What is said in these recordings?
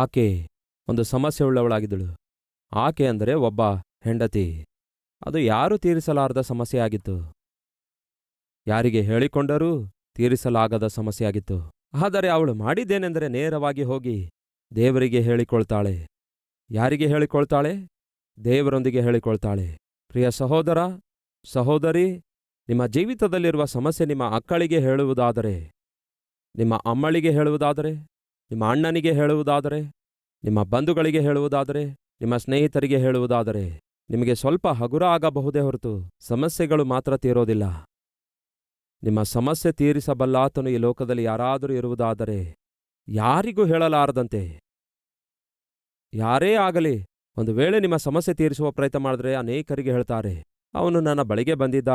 ಆಕೆ ಒಂದು ಸಮಸ್ಯೆ ಉಳ್ಳವಳಾಗಿದ್ದಳು ಆಕೆ ಅಂದರೆ ಒಬ್ಬ ಹೆಂಡತಿ. ಅದು ಯಾರೂ ತೀರಿಸಲಾರದ ಸಮಸ್ಯೆಯಾಗಿತ್ತು? ಯಾರಿಗೆ ಹೇಳಿಕೊಂಡರೂ ತೀರಿಸಲಾಗದ ಸಮಸ್ಯೆಯಾಗಿತ್ತು. ಆದರೆ ಅವಳು ಮಾಡಿದ್ದೇನೆಂದರೆ ನೇರವಾಗಿ ಹೋಗಿ ದೇವರಿಗೆ ಹೇಳಿಕೊಳ್ತಾಳೆ. ಯಾರಿಗೆ ಹೇಳಿಕೊಳ್ತಾಳೆ? ದೇವರೊಂದಿಗೆ ಹೇಳಿಕೊಳ್ತಾಳೆ. ಪ್ರಿಯ ಸಹೋದರ, ಸಹೋದರಿ, ನಿಮ್ಮ ಜೀವಿತದಲ್ಲಿರುವ ಸಮಸ್ಯೆ ನಿಮ್ಮ ಅಕ್ಕಳಿಗೆ ಹೇಳುವುದಾದರೆ, ನಿಮ್ಮ ಅಮ್ಮಳಿಗೆ ಹೇಳುವುದಾದರೆ ನಿಮ್ಮ ಅಣ್ಣನಿಗೆ ಹೇಳುವುದಾದರೆ, ನಿಮ್ಮ ಬಂಧುಗಳಿಗೆ ಹೇಳುವುದಾದರೆ, ನಿಮ್ಮ ಸ್ನೇಹಿತರಿಗೆ ಹೇಳುವುದಾದರೆ, ನಿಮಗೆ ಸ್ವಲ್ಪ ಹಗುರ ಆಗಬಹುದೇ ಹೊರತು ಸಮಸ್ಯೆಗಳು ಮಾತ್ರ ತೀರೋದಿಲ್ಲ. ನಿಮ್ಮ ಸಮಸ್ಯೆ ತೀರಿಸಬಲ್ಲಾತನು ಈ ಲೋಕದಲ್ಲಿ ಯಾರಾದರೂ ಇರುವುದಾದರೆ, ಯಾರಿಗೂ ಹೇಳಲಾರದಂತೆ. ಯಾರೇ ಆಗಲಿ, ಒಂದು ವೇಳೆ ನಿಮ್ಮ ಸಮಸ್ಯೆ ತೀರಿಸುವ ಪ್ರಯತ್ನ ಮಾಡಿದ್ರೆ ಅನೇಕರಿಗೆ ಹೇಳ್ತಾರೆ, ಅವನು ನನ್ನ ಬಳಿಗೆ ಬಂದಿದ್ದ.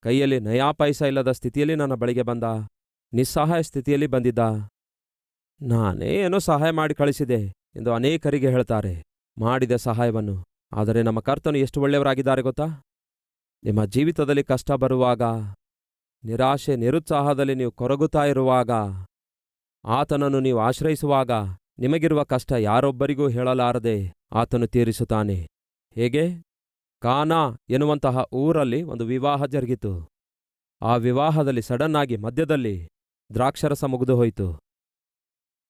ಕೈಯಲ್ಲಿ ನಯಾ ಪೈಸ ಇಲ್ಲದ ಸ್ಥಿತಿಯಲ್ಲಿ ನನ್ನ ಬಳಿಗೆ ಬಂದ. ನಿಸ್ಸಹಾಯ ಸ್ಥಿತಿಯಲ್ಲಿ ಬಂದಿದ್ದ. ನಾನೇ ಏನೋ ಸಹಾಯ ಮಾಡಿ ಕಳಿಸಿದೆ ಎಂದು ಅನೇಕರಿಗೆ ಹೇಳ್ತಾರೆ, ಮಾಡಿದ ಸಹಾಯವನ್ನು. ಆದರೆ ನಮ್ಮ ಕರ್ತನು ಎಷ್ಟು ಒಳ್ಳೆಯವರಾಗಿದ್ದಾರೆ ಗೊತ್ತಾ? ನಿಮ್ಮ ಜೀವಿತದಲ್ಲಿ ಕಷ್ಟ ಬರುವಾಗ, ನಿರಾಶೆ, ನಿರುತ್ಸಾಹದಲ್ಲಿ ನೀವು ಕೊರಗುತ್ತಾ ಇರುವಾಗ, ಆತನನ್ನು ನೀವು ಆಶ್ರಯಿಸುವಾಗ ನಿಮಗಿರುವ ಕಷ್ಟ ಯಾರೊಬ್ಬರಿಗೂ ಹೇಳಲಾರದೆ ಆತನು ತೀರಿಸುತ್ತಾನೆ. ಹೇಗೆ? ಕಾನಾ ಎನ್ನುವಂತಹ ಊರಲ್ಲಿ ಒಂದು ವಿವಾಹ ಜರುಗಿತು. ಆ ವಿವಾಹದಲ್ಲಿ ಸಡನ್ ಆಗಿ ಮಧ್ಯದಲ್ಲಿ ದ್ರಾಕ್ಷರಸ ಮುಗಿದು ಹೋಯಿತು.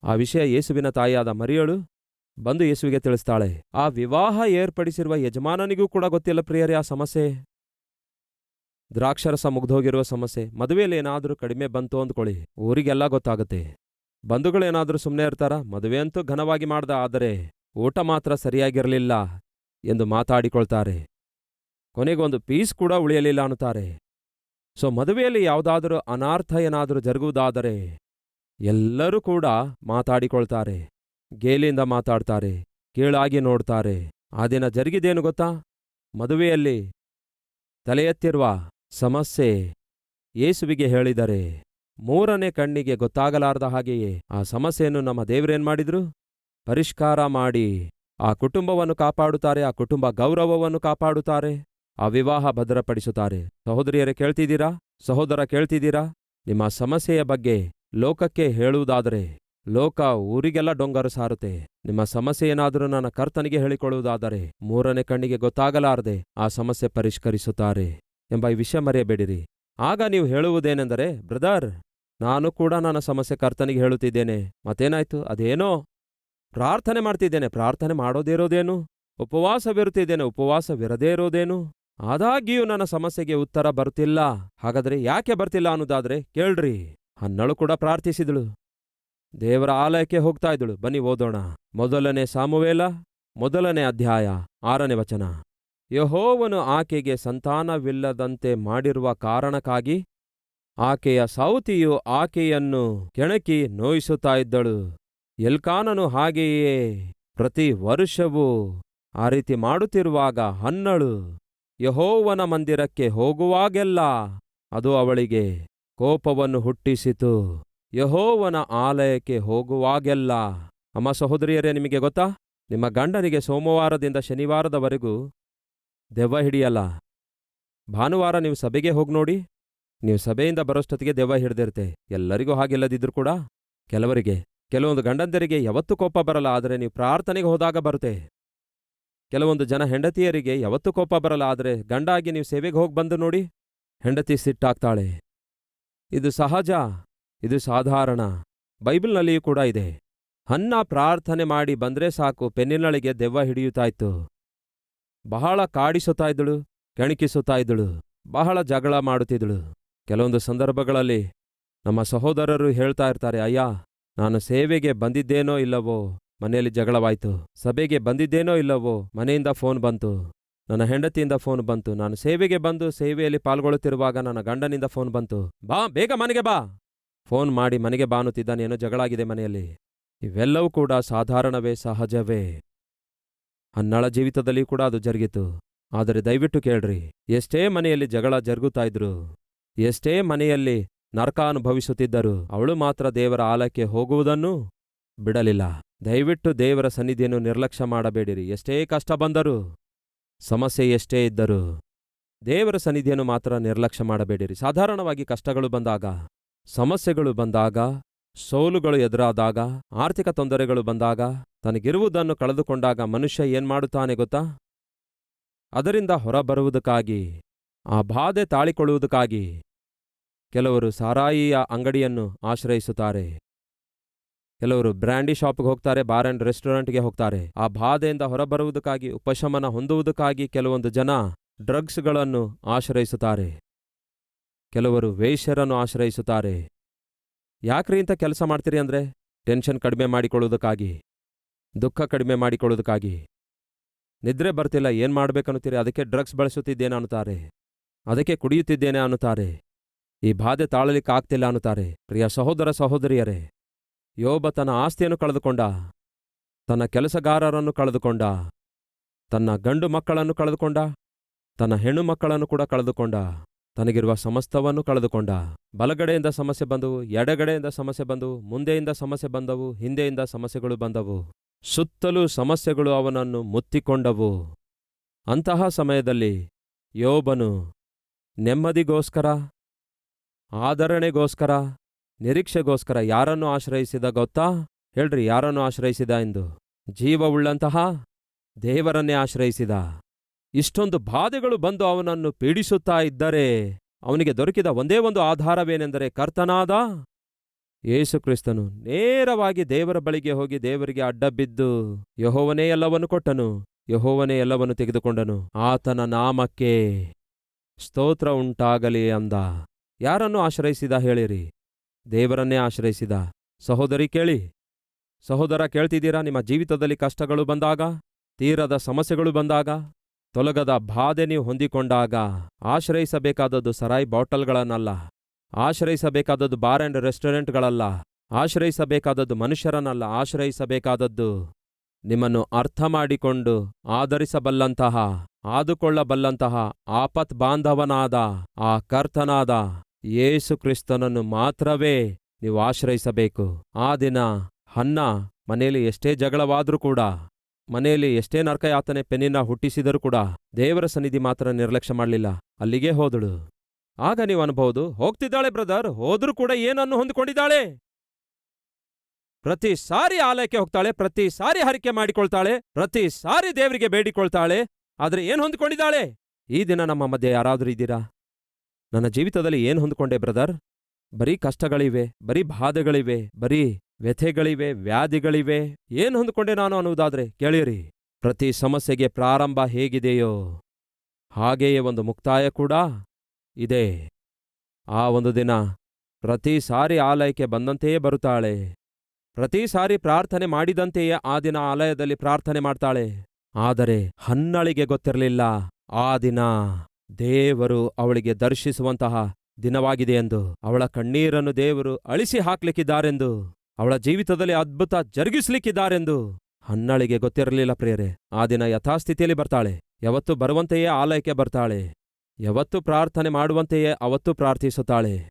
ಆ ವಿಷಯ ಯೇಸುವಿನ ತಾಯಿಯಾದ ಮರಿಯಳು ಬಂದು ಯೇಸುವಿಗೆ ತಿಳಿಸ್ತಾಳೆ, ಆ ವಿವಾಹ ಏರ್ಪಡಿಸಿರುವ ಯಜಮಾನನಿಗೂ ಕೂಡ ಗೊತ್ತಿಲ್ಲ ಪ್ರಿಯರೇ ಆ ಸಮಸ್ಯೆ. ದ್ರಾಕ್ಷರಸ ಮುಗ್ದೋಗಿರುವ ಸಮಸ್ಯೆ, ಮದುವೆಯಲ್ಲಿ ಏನಾದರೂ ಕಡಿಮೆ ಬಂತು ಅಂದ್ಕೊಳ್ಳಿ, ಊರಿಗೆಲ್ಲ ಗೊತ್ತಾಗುತ್ತೆ. ಬಂಧುಗಳೇನಾದರೂ ಸುಮ್ಮನೆ ಇರ್ತಾರ? ಮದುವೆ ಅಂತೂ ಘನವಾಗಿ ಮಾಡ್ದ, ಆದರೆ ಊಟ ಮಾತ್ರ ಸರಿಯಾಗಿರಲಿಲ್ಲ ಎಂದು ಮಾತಾಡಿಕೊಳ್ತಾರೆ. ಕೊನೆಗೊಂದು ಪೀಸ್ ಕೂಡ ಉಳಿಯಲಿಲ್ಲ ಅನ್ನುತ್ತಾರೆ. ಸೊ ಮದುವೆಯಲ್ಲಿ ಯಾವುದಾದರೂ ಅನಾರ್ಥ ಏನಾದರೂ ಜರುಗುವುದಾದರೆ ಎಲ್ಲರೂ ಕೂಡ ಮಾತಾಡಿಕೊಳ್ತಾರೆ, ಗೇಲಿಯಿಂದ ಮಾತಾಡ್ತಾರೆ, ಕೀಳಾಗಿ ನೋಡ್ತಾರೆ. ಆ ದಿನ ಜರುಗಿದೇನು ಗೊತ್ತಾ? ಮದುವೆಯಲ್ಲಿ ತಲೆ ಎತ್ತಿರುವ ಸಮಸ್ಯೆ ಯೇಸುವಿಗೆ ಹೇಳಿದರೆ ಮೂರನೇ ಕಣ್ಣಿಗೆ ಗೊತ್ತಾಗಲಾರದ ಹಾಗೆಯೇ ಆ ಸಮಸ್ಯೆಯನ್ನು ನಮ್ಮ ದೇವರೇನ್ ಮಾಡಿದ್ರು? ಪರಿಷ್ಕಾರ ಮಾಡಿ ಆ ಕುಟುಂಬವನ್ನು ಕಾಪಾಡುತ್ತಾರೆ, ಆ ಕುಟುಂಬ ಗೌರವವನ್ನು ಕಾಪಾಡುತ್ತಾರೆ. ಆ ವಿವಾಹ ಭದ್ರಪಡಿಸುತ್ತಾರೆ. ಸಹೋದರಿಯರೇ, ಕೇಳ್ತಿದ್ದೀರಾ? ಸಹೋದರ, ಕೇಳ್ತಿದ್ದೀರಾ? ನಿಮ್ಮ ಸಮಸ್ಯೆಯ ಬಗ್ಗೆ ಲೋಕಕ್ಕೆ ಹೇಳುವುದಾದರೆ ಲೋಕ ಊರಿಗೆಲ್ಲ ಡೊಂಗರು ಸಾರುತ್ತೆ. ನಿಮ್ಮ ಸಮಸ್ಯೆ ಏನಾದರೂ ನನ್ನ ಕರ್ತನಿಗೆ ಹೇಳಿಕೊಳ್ಳುವುದಾದರೆ ಮೂರನೇ ಕಣ್ಣಿಗೆ ಗೊತ್ತಾಗಲಾರದೆ ಆ ಸಮಸ್ಯೆ ಪರಿಷ್ಕರಿಸುತ್ತಾರೆ ಎಂಬ ಈ ವಿಷಯ ಮರೆಯಬೇಡಿರಿ. ಆಗ ನೀವು ಹೇಳುವುದೇನೆಂದರೆ, ಬ್ರದರ್, ನಾನು ಕೂಡ ನನ್ನ ಸಮಸ್ಯೆ ಕರ್ತನಿಗೆ ಹೇಳುತ್ತಿದ್ದೇನೆ. ಮತ್ತೇನಾಯ್ತು? ಅದೇನೋ? ಪ್ರಾರ್ಥನೆ ಮಾಡ್ತಿದ್ದೇನೆ. ಪ್ರಾರ್ಥನೆ ಮಾಡೋದೇ ಇರೋದೇನು? ಉಪವಾಸವಿರುತ್ತಿದ್ದೇನೆ. ಉಪವಾಸವಿರದೇ ಇರೋದೇನು? ಆದಾಗ್ಯೂ ನನ್ನ ಸಮಸ್ಯೆಗೆ ಉತ್ತರ ಬರ್ತಿಲ್ಲ ಹಾಗಾದ್ರೆ ಯಾಕೆ ಬರ್ತಿಲ್ಲ ಅನ್ನೋದಾದ್ರೆ ಕೇಳ್ರಿ. ಅನ್ನಳು ಕೂಡ ಪ್ರಾರ್ಥಿಸಿದಳು. ದೇವರ ಆಲಯಕ್ಕೆ ಹೋಗ್ತಾ ಇದ್ದಳು. ಬನ್ನಿ ಓದೋಣ. ಮೊದಲನೇ ಸಾಮುವೇಲ, ಮೊದಲನೇ ಅಧ್ಯಾಯ, ಆರನೇ ವಚನ. ಯಹೋವನು ಆಕೆಗೆ ಸಂತಾನವಿಲ್ಲದಂತೆ ಮಾಡಿರುವ ಕಾರಣಕ್ಕಾಗಿ ಆಕೆಯ ಸೌತಿಯು ಆಕೆಯನ್ನು ಕೆಣಕಿ ನೋಯಿಸುತ್ತಾ ಇದ್ದಳು. ಎಲ್ಕಾನನು ಹಾಗೆಯೇ ಪ್ರತಿ ವರ್ಷವೂ ಆ ರೀತಿ ಮಾಡುತ್ತಿರುವಾಗ ಹನ್ನಳು ಯಹೋವನ ಮಂದಿರಕ್ಕೆ ಹೋಗುವಾಗೆಲ್ಲ ಅದು ಅವಳಿಗೆ ಕೋಪವನ್ನು ಹುಟ್ಟಿಸಿತು. ಯಹೋವನ ಆಲಯಕ್ಕೆ ಹೋಗುವಾಗೆಲ್ಲ. ಅಮ್ಮ ಸಹೋದರಿಯರೇ, ನಿಮಗೆ ಗೊತ್ತಾ? ನಿಮ್ಮ ಗಂಡನಿಗೆ ಸೋಮವಾರದಿಂದ ಶನಿವಾರದವರೆಗೂ ದೆವ್ವ ಹಿಡಿಯಲ್ಲ. ಭಾನುವಾರ ನೀವು ಸಭೆಗೆ ಹೋಗಿ ನೋಡಿ. ನೀವು ಸಭೆಯಿಂದ ಬರೋಷ್ಟೊತ್ತಿಗೆ ದೆವ್ವ ಹಿಡ್ದಿರ್ತೆ ಎಲ್ಲರಿಗೂ ಹಾಗಿಲ್ಲದಿದ್ರು ಕೂಡ ಕೆಲವರಿಗೆ, ಕೆಲವೊಂದು ಗಂಡಂದರಿಗೆ ಯಾವತ್ತೂ ಕೋಪ ಬರಲ್ಲ, ಆದರೆ ನೀವು ಪ್ರಾರ್ಥನೆಗೆ ಹೋದಾಗ ಬರುತ್ತೆ. ಕೆಲವೊಂದು ಜನ ಹೆಂಡತಿಯರಿಗೆ ಯಾವತ್ತೂ ಕೋಪ ಬರಲ್ಲ, ಆದರೆ ಗಂಡಾಗಿ ನೀವು ಸೇವೆಗೆ ಹೋಗಿ ಬಂದು ನೋಡಿ, ಹೆಂಡತಿ ಸಿಟ್ಟಾಗ್ತಾಳೆ. ಇದು ಸಹಜ, ಇದು ಸಾಧಾರಣ. ಬೈಬಲ್ನಲ್ಲಿಯೂ ಕೂಡ ಇದೆ. ಅನ್ನ ಪ್ರಾರ್ಥನೆ ಮಾಡಿ ಬಂದ್ರೆ ಸಾಕು ಪೆನ್ನಿನಳಿಗೆ ದೆವ್ವ ಹಿಡಿಯುತ್ತಾ ಇತ್ತು ಬಹಳ ಕಾಡಿಸುತ್ತಾ ಇದ್ದಳು, ಕೆಣಕಿಸುತ್ತಾ ಇದ್ದಳು, ಬಹಳ ಜಗಳ ಮಾಡುತ್ತಿದ್ದಳು. ಕೆಲವೊಂದು ಸಂದರ್ಭಗಳಲ್ಲಿ ನಮ್ಮ ಸಹೋದರರು ಹೇಳ್ತಾ ಇರ್ತಾರೆ, ಅಯ್ಯ, ನಾನು ಸೇವೆಗೆ ಬಂದಿದ್ದೇನೋ ಇಲ್ಲವೋ ಮನೆಯಲ್ಲಿ ಜಗಳವಾಯ್ತು. ಸಭೆಗೆ ಬಂದಿದ್ದೇನೋ ಇಲ್ಲವೋ, ಮನೆಯಿಂದ ಫೋನ್ ಬಂತು. ನನ್ನ ಹೆಂಡತಿಯಿಂದ ಫೋನ್ ಬಂತು. ನಾನು ಸೇವೆಗೆ ಬಂದು ಸೇವೆಯಲ್ಲಿ ಪಾಲ್ಗೊಳ್ಳುತ್ತಿರುವಾಗ ನನ್ನ ಗಂಡನಿಂದ ಫೋನ್ ಬಂತು. ಬಾ, ಬೇಗ ಮನೆಗೆ ಬಾ. ಫೋನ್ ಮಾಡಿ ಮನೆಗೆ ಬಾನುತ್ತಿದ್ದಾನೇನೋ ಜಗಳಾಗಿದೆ ಮನೆಯಲ್ಲಿ. ಇವೆಲ್ಲವೂ ಕೂಡ ಸಾಧಾರಣವೇ, ಸಹಜವೇ. ಅನ್ನಳ ಜೀವಿತದಲ್ಲಿ ಕೂಡ ಅದು ಜರುಗಿತು. ಆದರೆ ದಯವಿಟ್ಟು ಕೇಳ್ರಿ. ಎಷ್ಟೇ ಮನೆಯಲ್ಲಿ ಜಗಳ ಜರುಗುತ್ತಾ ಇದ್ರು, ಎಷ್ಟೇ ಮನೆಯಲ್ಲಿ ನರಕ ಅನುಭವಿಸುತ್ತಿದ್ದರು, ಅವಳು ಮಾತ್ರ ದೇವರ ಆಲಕ್ಕೆ ಹೋಗುವುದನ್ನು ಬಿಡಲಿಲ್ಲ. ದಯವಿಟ್ಟು ದೇವರ ಸನ್ನಿಧಿಯನ್ನು ನಿರ್ಲಕ್ಷ್ಯ ಮಾಡಬೇಡಿರಿ. ಎಷ್ಟೇ ಕಷ್ಟ ಬಂದರೂ, ಸಮಸ್ಯೆ ಎಷ್ಟೇ ಇದ್ದರೂ ದೇವರ ಸನ್ನಿಧಿಯನ್ನು ಮಾತ್ರ ನಿರ್ಲಕ್ಷ್ಯ ಮಾಡಬೇಡಿರಿ. ಸಾಧಾರಣವಾಗಿ ಕಷ್ಟಗಳು ಬಂದಾಗ, ಸಮಸ್ಯೆಗಳು ಬಂದಾಗ, ಸೋಲುಗಳು ಎದುರಾದಾಗ, ಆರ್ಥಿಕ ತೊಂದರೆಗಳು ಬಂದಾಗ, ತನಗಿರುವುದನ್ನು ಕಳೆದುಕೊಂಡಾಗ ಮನುಷ್ಯ ಏನ್ಮಾಡುತ್ತಾನೆ ಗೊತ್ತಾ? ಅದರಿಂದ ಹೊರಬರುವುದಕ್ಕಾಗಿ, ಆ ಬಾಧೆ ತಾಳಿಕೊಳ್ಳುವುದಕ್ಕಾಗಿ ಕೆಲವರು ಸಾರಾಯಿಯ ಅಂಗಡಿಯನ್ನು ಆಶ್ರಯಿಸುತ್ತಾರೆ. ಕೆಲವರು ಬ್ರ್ಯಾಂಡಿ ಶಾಪ್ಗೆ ಹೋಗ್ತಾರೆ, ಬಾರ್ ಅಂಡ್ ರೆಸ್ಟೋರೆಂಟ್ಗೆ ಹೋಗ್ತಾರೆ. ಆ ಬಾಧೆಯಿಂದ ಹೊರಬರುವುದಕ್ಕಾಗಿ, ಉಪಶಮನ ಹೊಂದುವುದಕ್ಕಾಗಿ ಕೆಲವೊಂದು ಜನ ಡ್ರಗ್ಸ್ಗಳನ್ನು ಆಶ್ರಯಿಸುತ್ತಾರೆ. ಕೆಲವರು ವೇಷ್ಯರನ್ನು ಆಶ್ರಯಿಸುತ್ತಾರೆ. ಯಾಕ್ರಿ ಇಂಥ ಕೆಲಸ ಮಾಡ್ತೀರಿ ಅಂದ್ರೆ? ಟೆನ್ಷನ್ ಕಡಿಮೆ ಮಾಡಿಕೊಳ್ಳುವುದಕ್ಕಾಗಿ, ದುಃಖ ಕಡಿಮೆ ಮಾಡಿಕೊಳ್ಳುವುದಕ್ಕಾಗಿ. ನಿದ್ರೆ ಬರ್ತಿಲ್ಲ, ಏನು ಮಾಡ್ಬೇಕನ್ನುತ್ತೀರಿ? ಅದಕ್ಕೆ ಡ್ರಗ್ಸ್ ಬಳಸುತ್ತಿದ್ದೇನೆ ಅನ್ನುತ್ತಾರೆ. ಅದಕ್ಕೆ ಕುಡಿಯುತ್ತಿದ್ದೇನೆ ಅನ್ನುತ್ತಾರೆ. ಈ ಬಾಧೆ ತಾಳಲಿಕ್ಕಾಗ್ತಿಲ್ಲ ಅನ್ನುತ್ತಾರೆ. ಪ್ರಿಯ ಸಹೋದರ ಸಹೋದರಿಯರೇ ಯೋಬ ತನ್ನ ಆಸ್ತಿಯನ್ನು ಕಳೆದುಕೊಂಡ, ತನ್ನ ಕೆಲಸಗಾರರನ್ನು ಕಳೆದುಕೊಂಡ, ತನ್ನ ಗಂಡು ಮಕ್ಕಳನ್ನು ಕಳೆದುಕೊಂಡ, ತನ್ನ ಹೆಣ್ಣು ಮಕ್ಕಳನ್ನು ಕೂಡ ಕಳೆದುಕೊಂಡ, ತನಗಿರುವ ಸಮಸ್ತವನ್ನು ಕಳೆದುಕೊಂಡ. ಬಲಗಡೆಯಿಂದ ಸಮಸ್ಯೆ ಬಂದವು ಎಡಗಡೆಯಿಂದ ಸಮಸ್ಯೆ ಬಂದವು ಮುಂದೆಯಿಂದ ಸಮಸ್ಯೆ ಬಂದವು, ಹಿಂದೆಯಿಂದ ಸಮಸ್ಯೆಗಳು ಬಂದವು. ಸುತ್ತಲೂ ಸಮಸ್ಯೆಗಳು ಅವನನ್ನು ಮುತ್ತಿಕೊಂಡವು. ಅಂತಹ ಸಮಯದಲ್ಲಿ ಯೋಬನು ನೆಮ್ಮದಿಗೋಸ್ಕರ, ಆದರಣೆಗೋಸ್ಕರ ನಿರೀಕ್ಷೆಗೋಸ್ಕರ ಯಾರನ್ನು ಆಶ್ರಯಿಸಿದ ಗೊತ್ತಾ? ಹೇಳ್ರಿ, ಯಾರನ್ನು ಆಶ್ರಯಿಸಿದ ಎಂದು. ಜೀವವುಳ್ಳಂತಹ ದೇವರನ್ನೇ ಆಶ್ರಯಿಸಿದ. ಇಷ್ಟೊಂದು ಬಾಧೆಗಳು ಬಂದು ಅವನನ್ನು ಪೀಡಿಸುತ್ತಾ ಇದ್ದರೆ ಅವನಿಗೆ ದೊರಕಿದ ಒಂದೇ ಒಂದು ಆಧಾರವೇನೆಂದರೆ ಕರ್ತನಾದ ಯೇಸುಕ್ರಿಸ್ತನು. ನೇರವಾಗಿ ದೇವರ ಬಳಿಗೆ ಹೋಗಿ ದೇವರಿಗೆ ಅಡ್ಡಬಿದ್ದು ಯಹೋವನೇ ಎಲ್ಲವನ್ನು ಕೊಟ್ಟನು, ಯಹೋವನೇ ಎಲ್ಲವನ್ನು ತೆಗೆದುಕೊಂಡನು. ಆತನ ನಾಮಕ್ಕೆ ಸ್ತೋತ್ರ ಉಂಟಾಗಲಿ ಅಂದ. ಯಾರನ್ನು ಆಶ್ರಯಿಸಿದ ಹೇಳಿರಿ? ದೇವರನ್ನೇ ಆಶ್ರಯಿಸಿದ. ಸಹೋದರಿ ಕೇಳಿ, ಸಹೋದರ ಕೇಳ್ತಿದ್ದೀರಾ? ನಿಮ್ಮ ಜೀವಿತದಲ್ಲಿ ಕಷ್ಟಗಳು ಬಂದಾಗ, ತೀರದ ಸಮಸ್ಯೆಗಳು ಬಂದಾಗ, ತೊಲಗದ ಬಾಧೆ ನೀವು ಹೊಂದಿಕೊಂಡಾಗ ಆಶ್ರಯಿಸಬೇಕಾದದ್ದು ಸರಾಯಿ ಬಾಟಲ್ಗಳನ್ನಲ್ಲ, ಆಶ್ರಯಿಸಬೇಕಾದದ್ದು ಬಾರ್ ಅಂಡ್ ರೆಸ್ಟೋರೆಂಟ್ಗಳಲ್ಲ, ಆಶ್ರಯಿಸಬೇಕಾದದ್ದು ಮನುಷ್ಯರನ್ನಲ್ಲ, ಆಶ್ರಯಿಸಬೇಕಾದದ್ದು ನಿಮ್ಮನ್ನು ಅರ್ಥ ಮಾಡಿಕೊಂಡು ಆಧರಿಸಬಲ್ಲಂತಹ, ಆದುಕೊಳ್ಳಬಲ್ಲಂತಹ ಆಪತ್ ಬಾಂಧವನಾದ ಆ ಕರ್ತನಾದ ಯೇಸು ಕ್ರಿಸ್ತನನ್ನು ಮಾತ್ರವೇ ನೀವು ಆಶ್ರಯಿಸಬೇಕು. ಆ ದಿನ ಹನ್ನ ಮನೆಯಲ್ಲಿ ಎಷ್ಟೇ ಜಗಳವಾದರೂ ಕೂಡ, ಮನೆಯಲ್ಲಿ ಎಷ್ಟೇ ನರಕಯಾತನೆ ಪೆನ್ನಿನ ಹುಟ್ಟಿಸಿದರೂ ಕೂಡ ದೇವರ ಸನ್ನಿಧಿ ಮಾತ್ರ ನಿರ್ಲಕ್ಷ್ಯ ಮಾಡಲಿಲ್ಲ. ಅಲ್ಲಿಗೆ ಹೋದಳು. ಆಗ ನೀವು ಅನ್ಬಹುದು, ಹೋಗ್ತಿದ್ದಾಳೆ ಬ್ರದರ್, ಹೋದ್ರೂ ಕೂಡ ಏನನ್ನು ಹೊಂದಿಕೊಂಡಿದ್ದಾಳೆ? ಪ್ರತಿ ಸಾರಿ ಆಲಯಕ್ಕೆ ಹೋಗ್ತಾಳೆ, ಪ್ರತಿ ಸಾರಿ ಹರಿಕೆ ಮಾಡಿಕೊಳ್ತಾಳೆ, ಪ್ರತಿ ಸಾರಿ ದೇವರಿಗೆ ಬೇಡಿಕೊಳ್ತಾಳೆ, ಆದ್ರೆ ಏನ್ ಹೊಂದಿಕೊಂಡಿದ್ದಾಳೆ? ಈ ದಿನ ನಮ್ಮ ಮಧ್ಯೆ ಯಾರಾದ್ರೂ ಇದ್ದೀರಾ? ನನ್ನ ಜೀವಿತದಲ್ಲಿ ಏನು ಹೊಂದ್ಕೊಂಡೆ, ಬ್ರದರ್? ಬರೀ ಕಷ್ಟಗಳಿವೆ, ಬರೀ ಬಾಧೆಗಳಿವೆ, ಬರೀ ವ್ಯಥೆಗಳಿವೆ, ವ್ಯಾಧಿಗಳಿವೆ. ಏನು ಹೊಂದ್ಕೊಂಡೆ ನಾನು ಅನ್ನುವುದಾದ್ರೆ ಕೇಳಿರಿ, ಪ್ರತಿ ಸಮಸ್ಯೆಗೆ ಪ್ರಾರಂಭ ಹೇಗಿದೆಯೋ ಹಾಗೆಯೇ ಒಂದು ಮುಕ್ತಾಯ ಕೂಡ ಇದೆ. ಆ ಒಂದು ದಿನ ಪ್ರತಿ ಸಾರಿ ಆಲಯಕ್ಕೆ ಬಂದಂತೆಯೇ ಬರುತ್ತಾಳೆ. ಪ್ರತಿ ಸಾರಿ ಪ್ರಾರ್ಥನೆ ಮಾಡಿದಂತೆಯೇ ಆ ದಿನ ಆಲಯದಲ್ಲಿ ಪ್ರಾರ್ಥನೆ ಮಾಡ್ತಾಳೆ. ಆದರೆ ಹನ್ನಳಿಗೆ ಗೊತ್ತಿರಲಿಲ್ಲ ಆ ದಿನ. ದೇವರು ಅವಳಿಗೆ ದರ್ಶಿಸುವಂತಹ ದಿನವಾಗಿದೆ ಎಂದು. ಅವಳ ಕಣ್ಣೀರನ್ನು ದೇವರು ಅಳಿಸಿ ಹಾಕ್ಲಿಕ್ಕಿದ್ದಾರೆಂದು. ಅವಳ ಜೀವಿತದಲ್ಲಿ ಅದ್ಭುತ ಜರುಗಿಸ್ಲಿಕ್ಕಿದ್ದಾರೆಂದು. ಹನ್ನಳಿಗೆ ಗೊತ್ತಿರಲಿಲ್ಲ ಪ್ರಿಯರೇ. ಆ ದಿನ ಯಥಾಸ್ಥಿತಿಯಲ್ಲಿ ಬರ್ತಾಳೆ. ಯಾವತ್ತು ಬರುವಂತೆಯೇ ಆಲಯಕ್ಕೆ ಬರ್ತಾಳೆ. ಯಾವತ್ತು ಪ್ರಾರ್ಥನೆ ಮಾಡುವಂತೆಯೇ ಅವತ್ತು ಪ್ರಾರ್ಥಿಸುತ್ತಾಳೆ.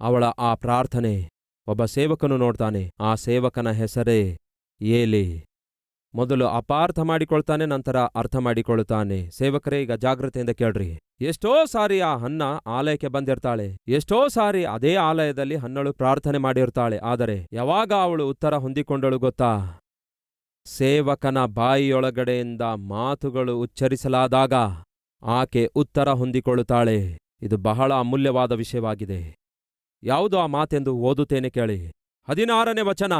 ಅವಳ ಆ ಪ್ರಾರ್ಥನೆ ಒಬ್ಬ ಸೇವಕನು ನೋಡ್ತಾನೆ. ಆ ಸೇವಕನ ಹೆಸರೇ ಏಲಿ. ಮೊದಲು ಅಪಾರ್ಥ ಮಾಡಿಕೊಳ್ತಾನೆ, ನಂತರ ಅರ್ಥ ಮಾಡಿಕೊಳ್ಳುತ್ತಾನೆ. ಸೇವಕರೇ, ಈಗ ಜಾಗ್ರತೆಯಿಂದ ಕೇಳ್ರಿ. ಎಷ್ಟೋ ಸಾರಿ ಆ ಹನ್ನ ಆಲಯಕ್ಕೆ ಬಂದಿರ್ತಾಳೆ. ಎಷ್ಟೋ ಸಾರಿ ಅದೇ ಆಲಯದಲ್ಲಿ ಹನ್ನಳು ಪ್ರಾರ್ಥನೆ ಮಾಡಿರ್ತಾಳೆ. ಆದರೆ ಯಾವಾಗ ಅವಳು ಉತ್ತರ ಹೊಂದಿಕೊಂಡಳು ಗೊತ್ತಾ? ಸೇವಕನ ಬಾಯಿಯೊಳಗಡೆಯಿಂದ ಮಾತುಗಳು ಉಚ್ಚರಿಸಲಾದಾಗ ಆಕೆ ಉತ್ತರ ಹೊಂದಿಕೊಳ್ಳುತ್ತಾಳೆ. ಇದು ಬಹಳ ಅಮೂಲ್ಯವಾದ ವಿಷಯವಾಗಿದೆ. ಯಾವುದು ಆ ಮಾತೆಂದು ಓದುತ್ತೇನೆ ಕೇಳಿ. ಹದಿನಾರನೇ ವಚನ.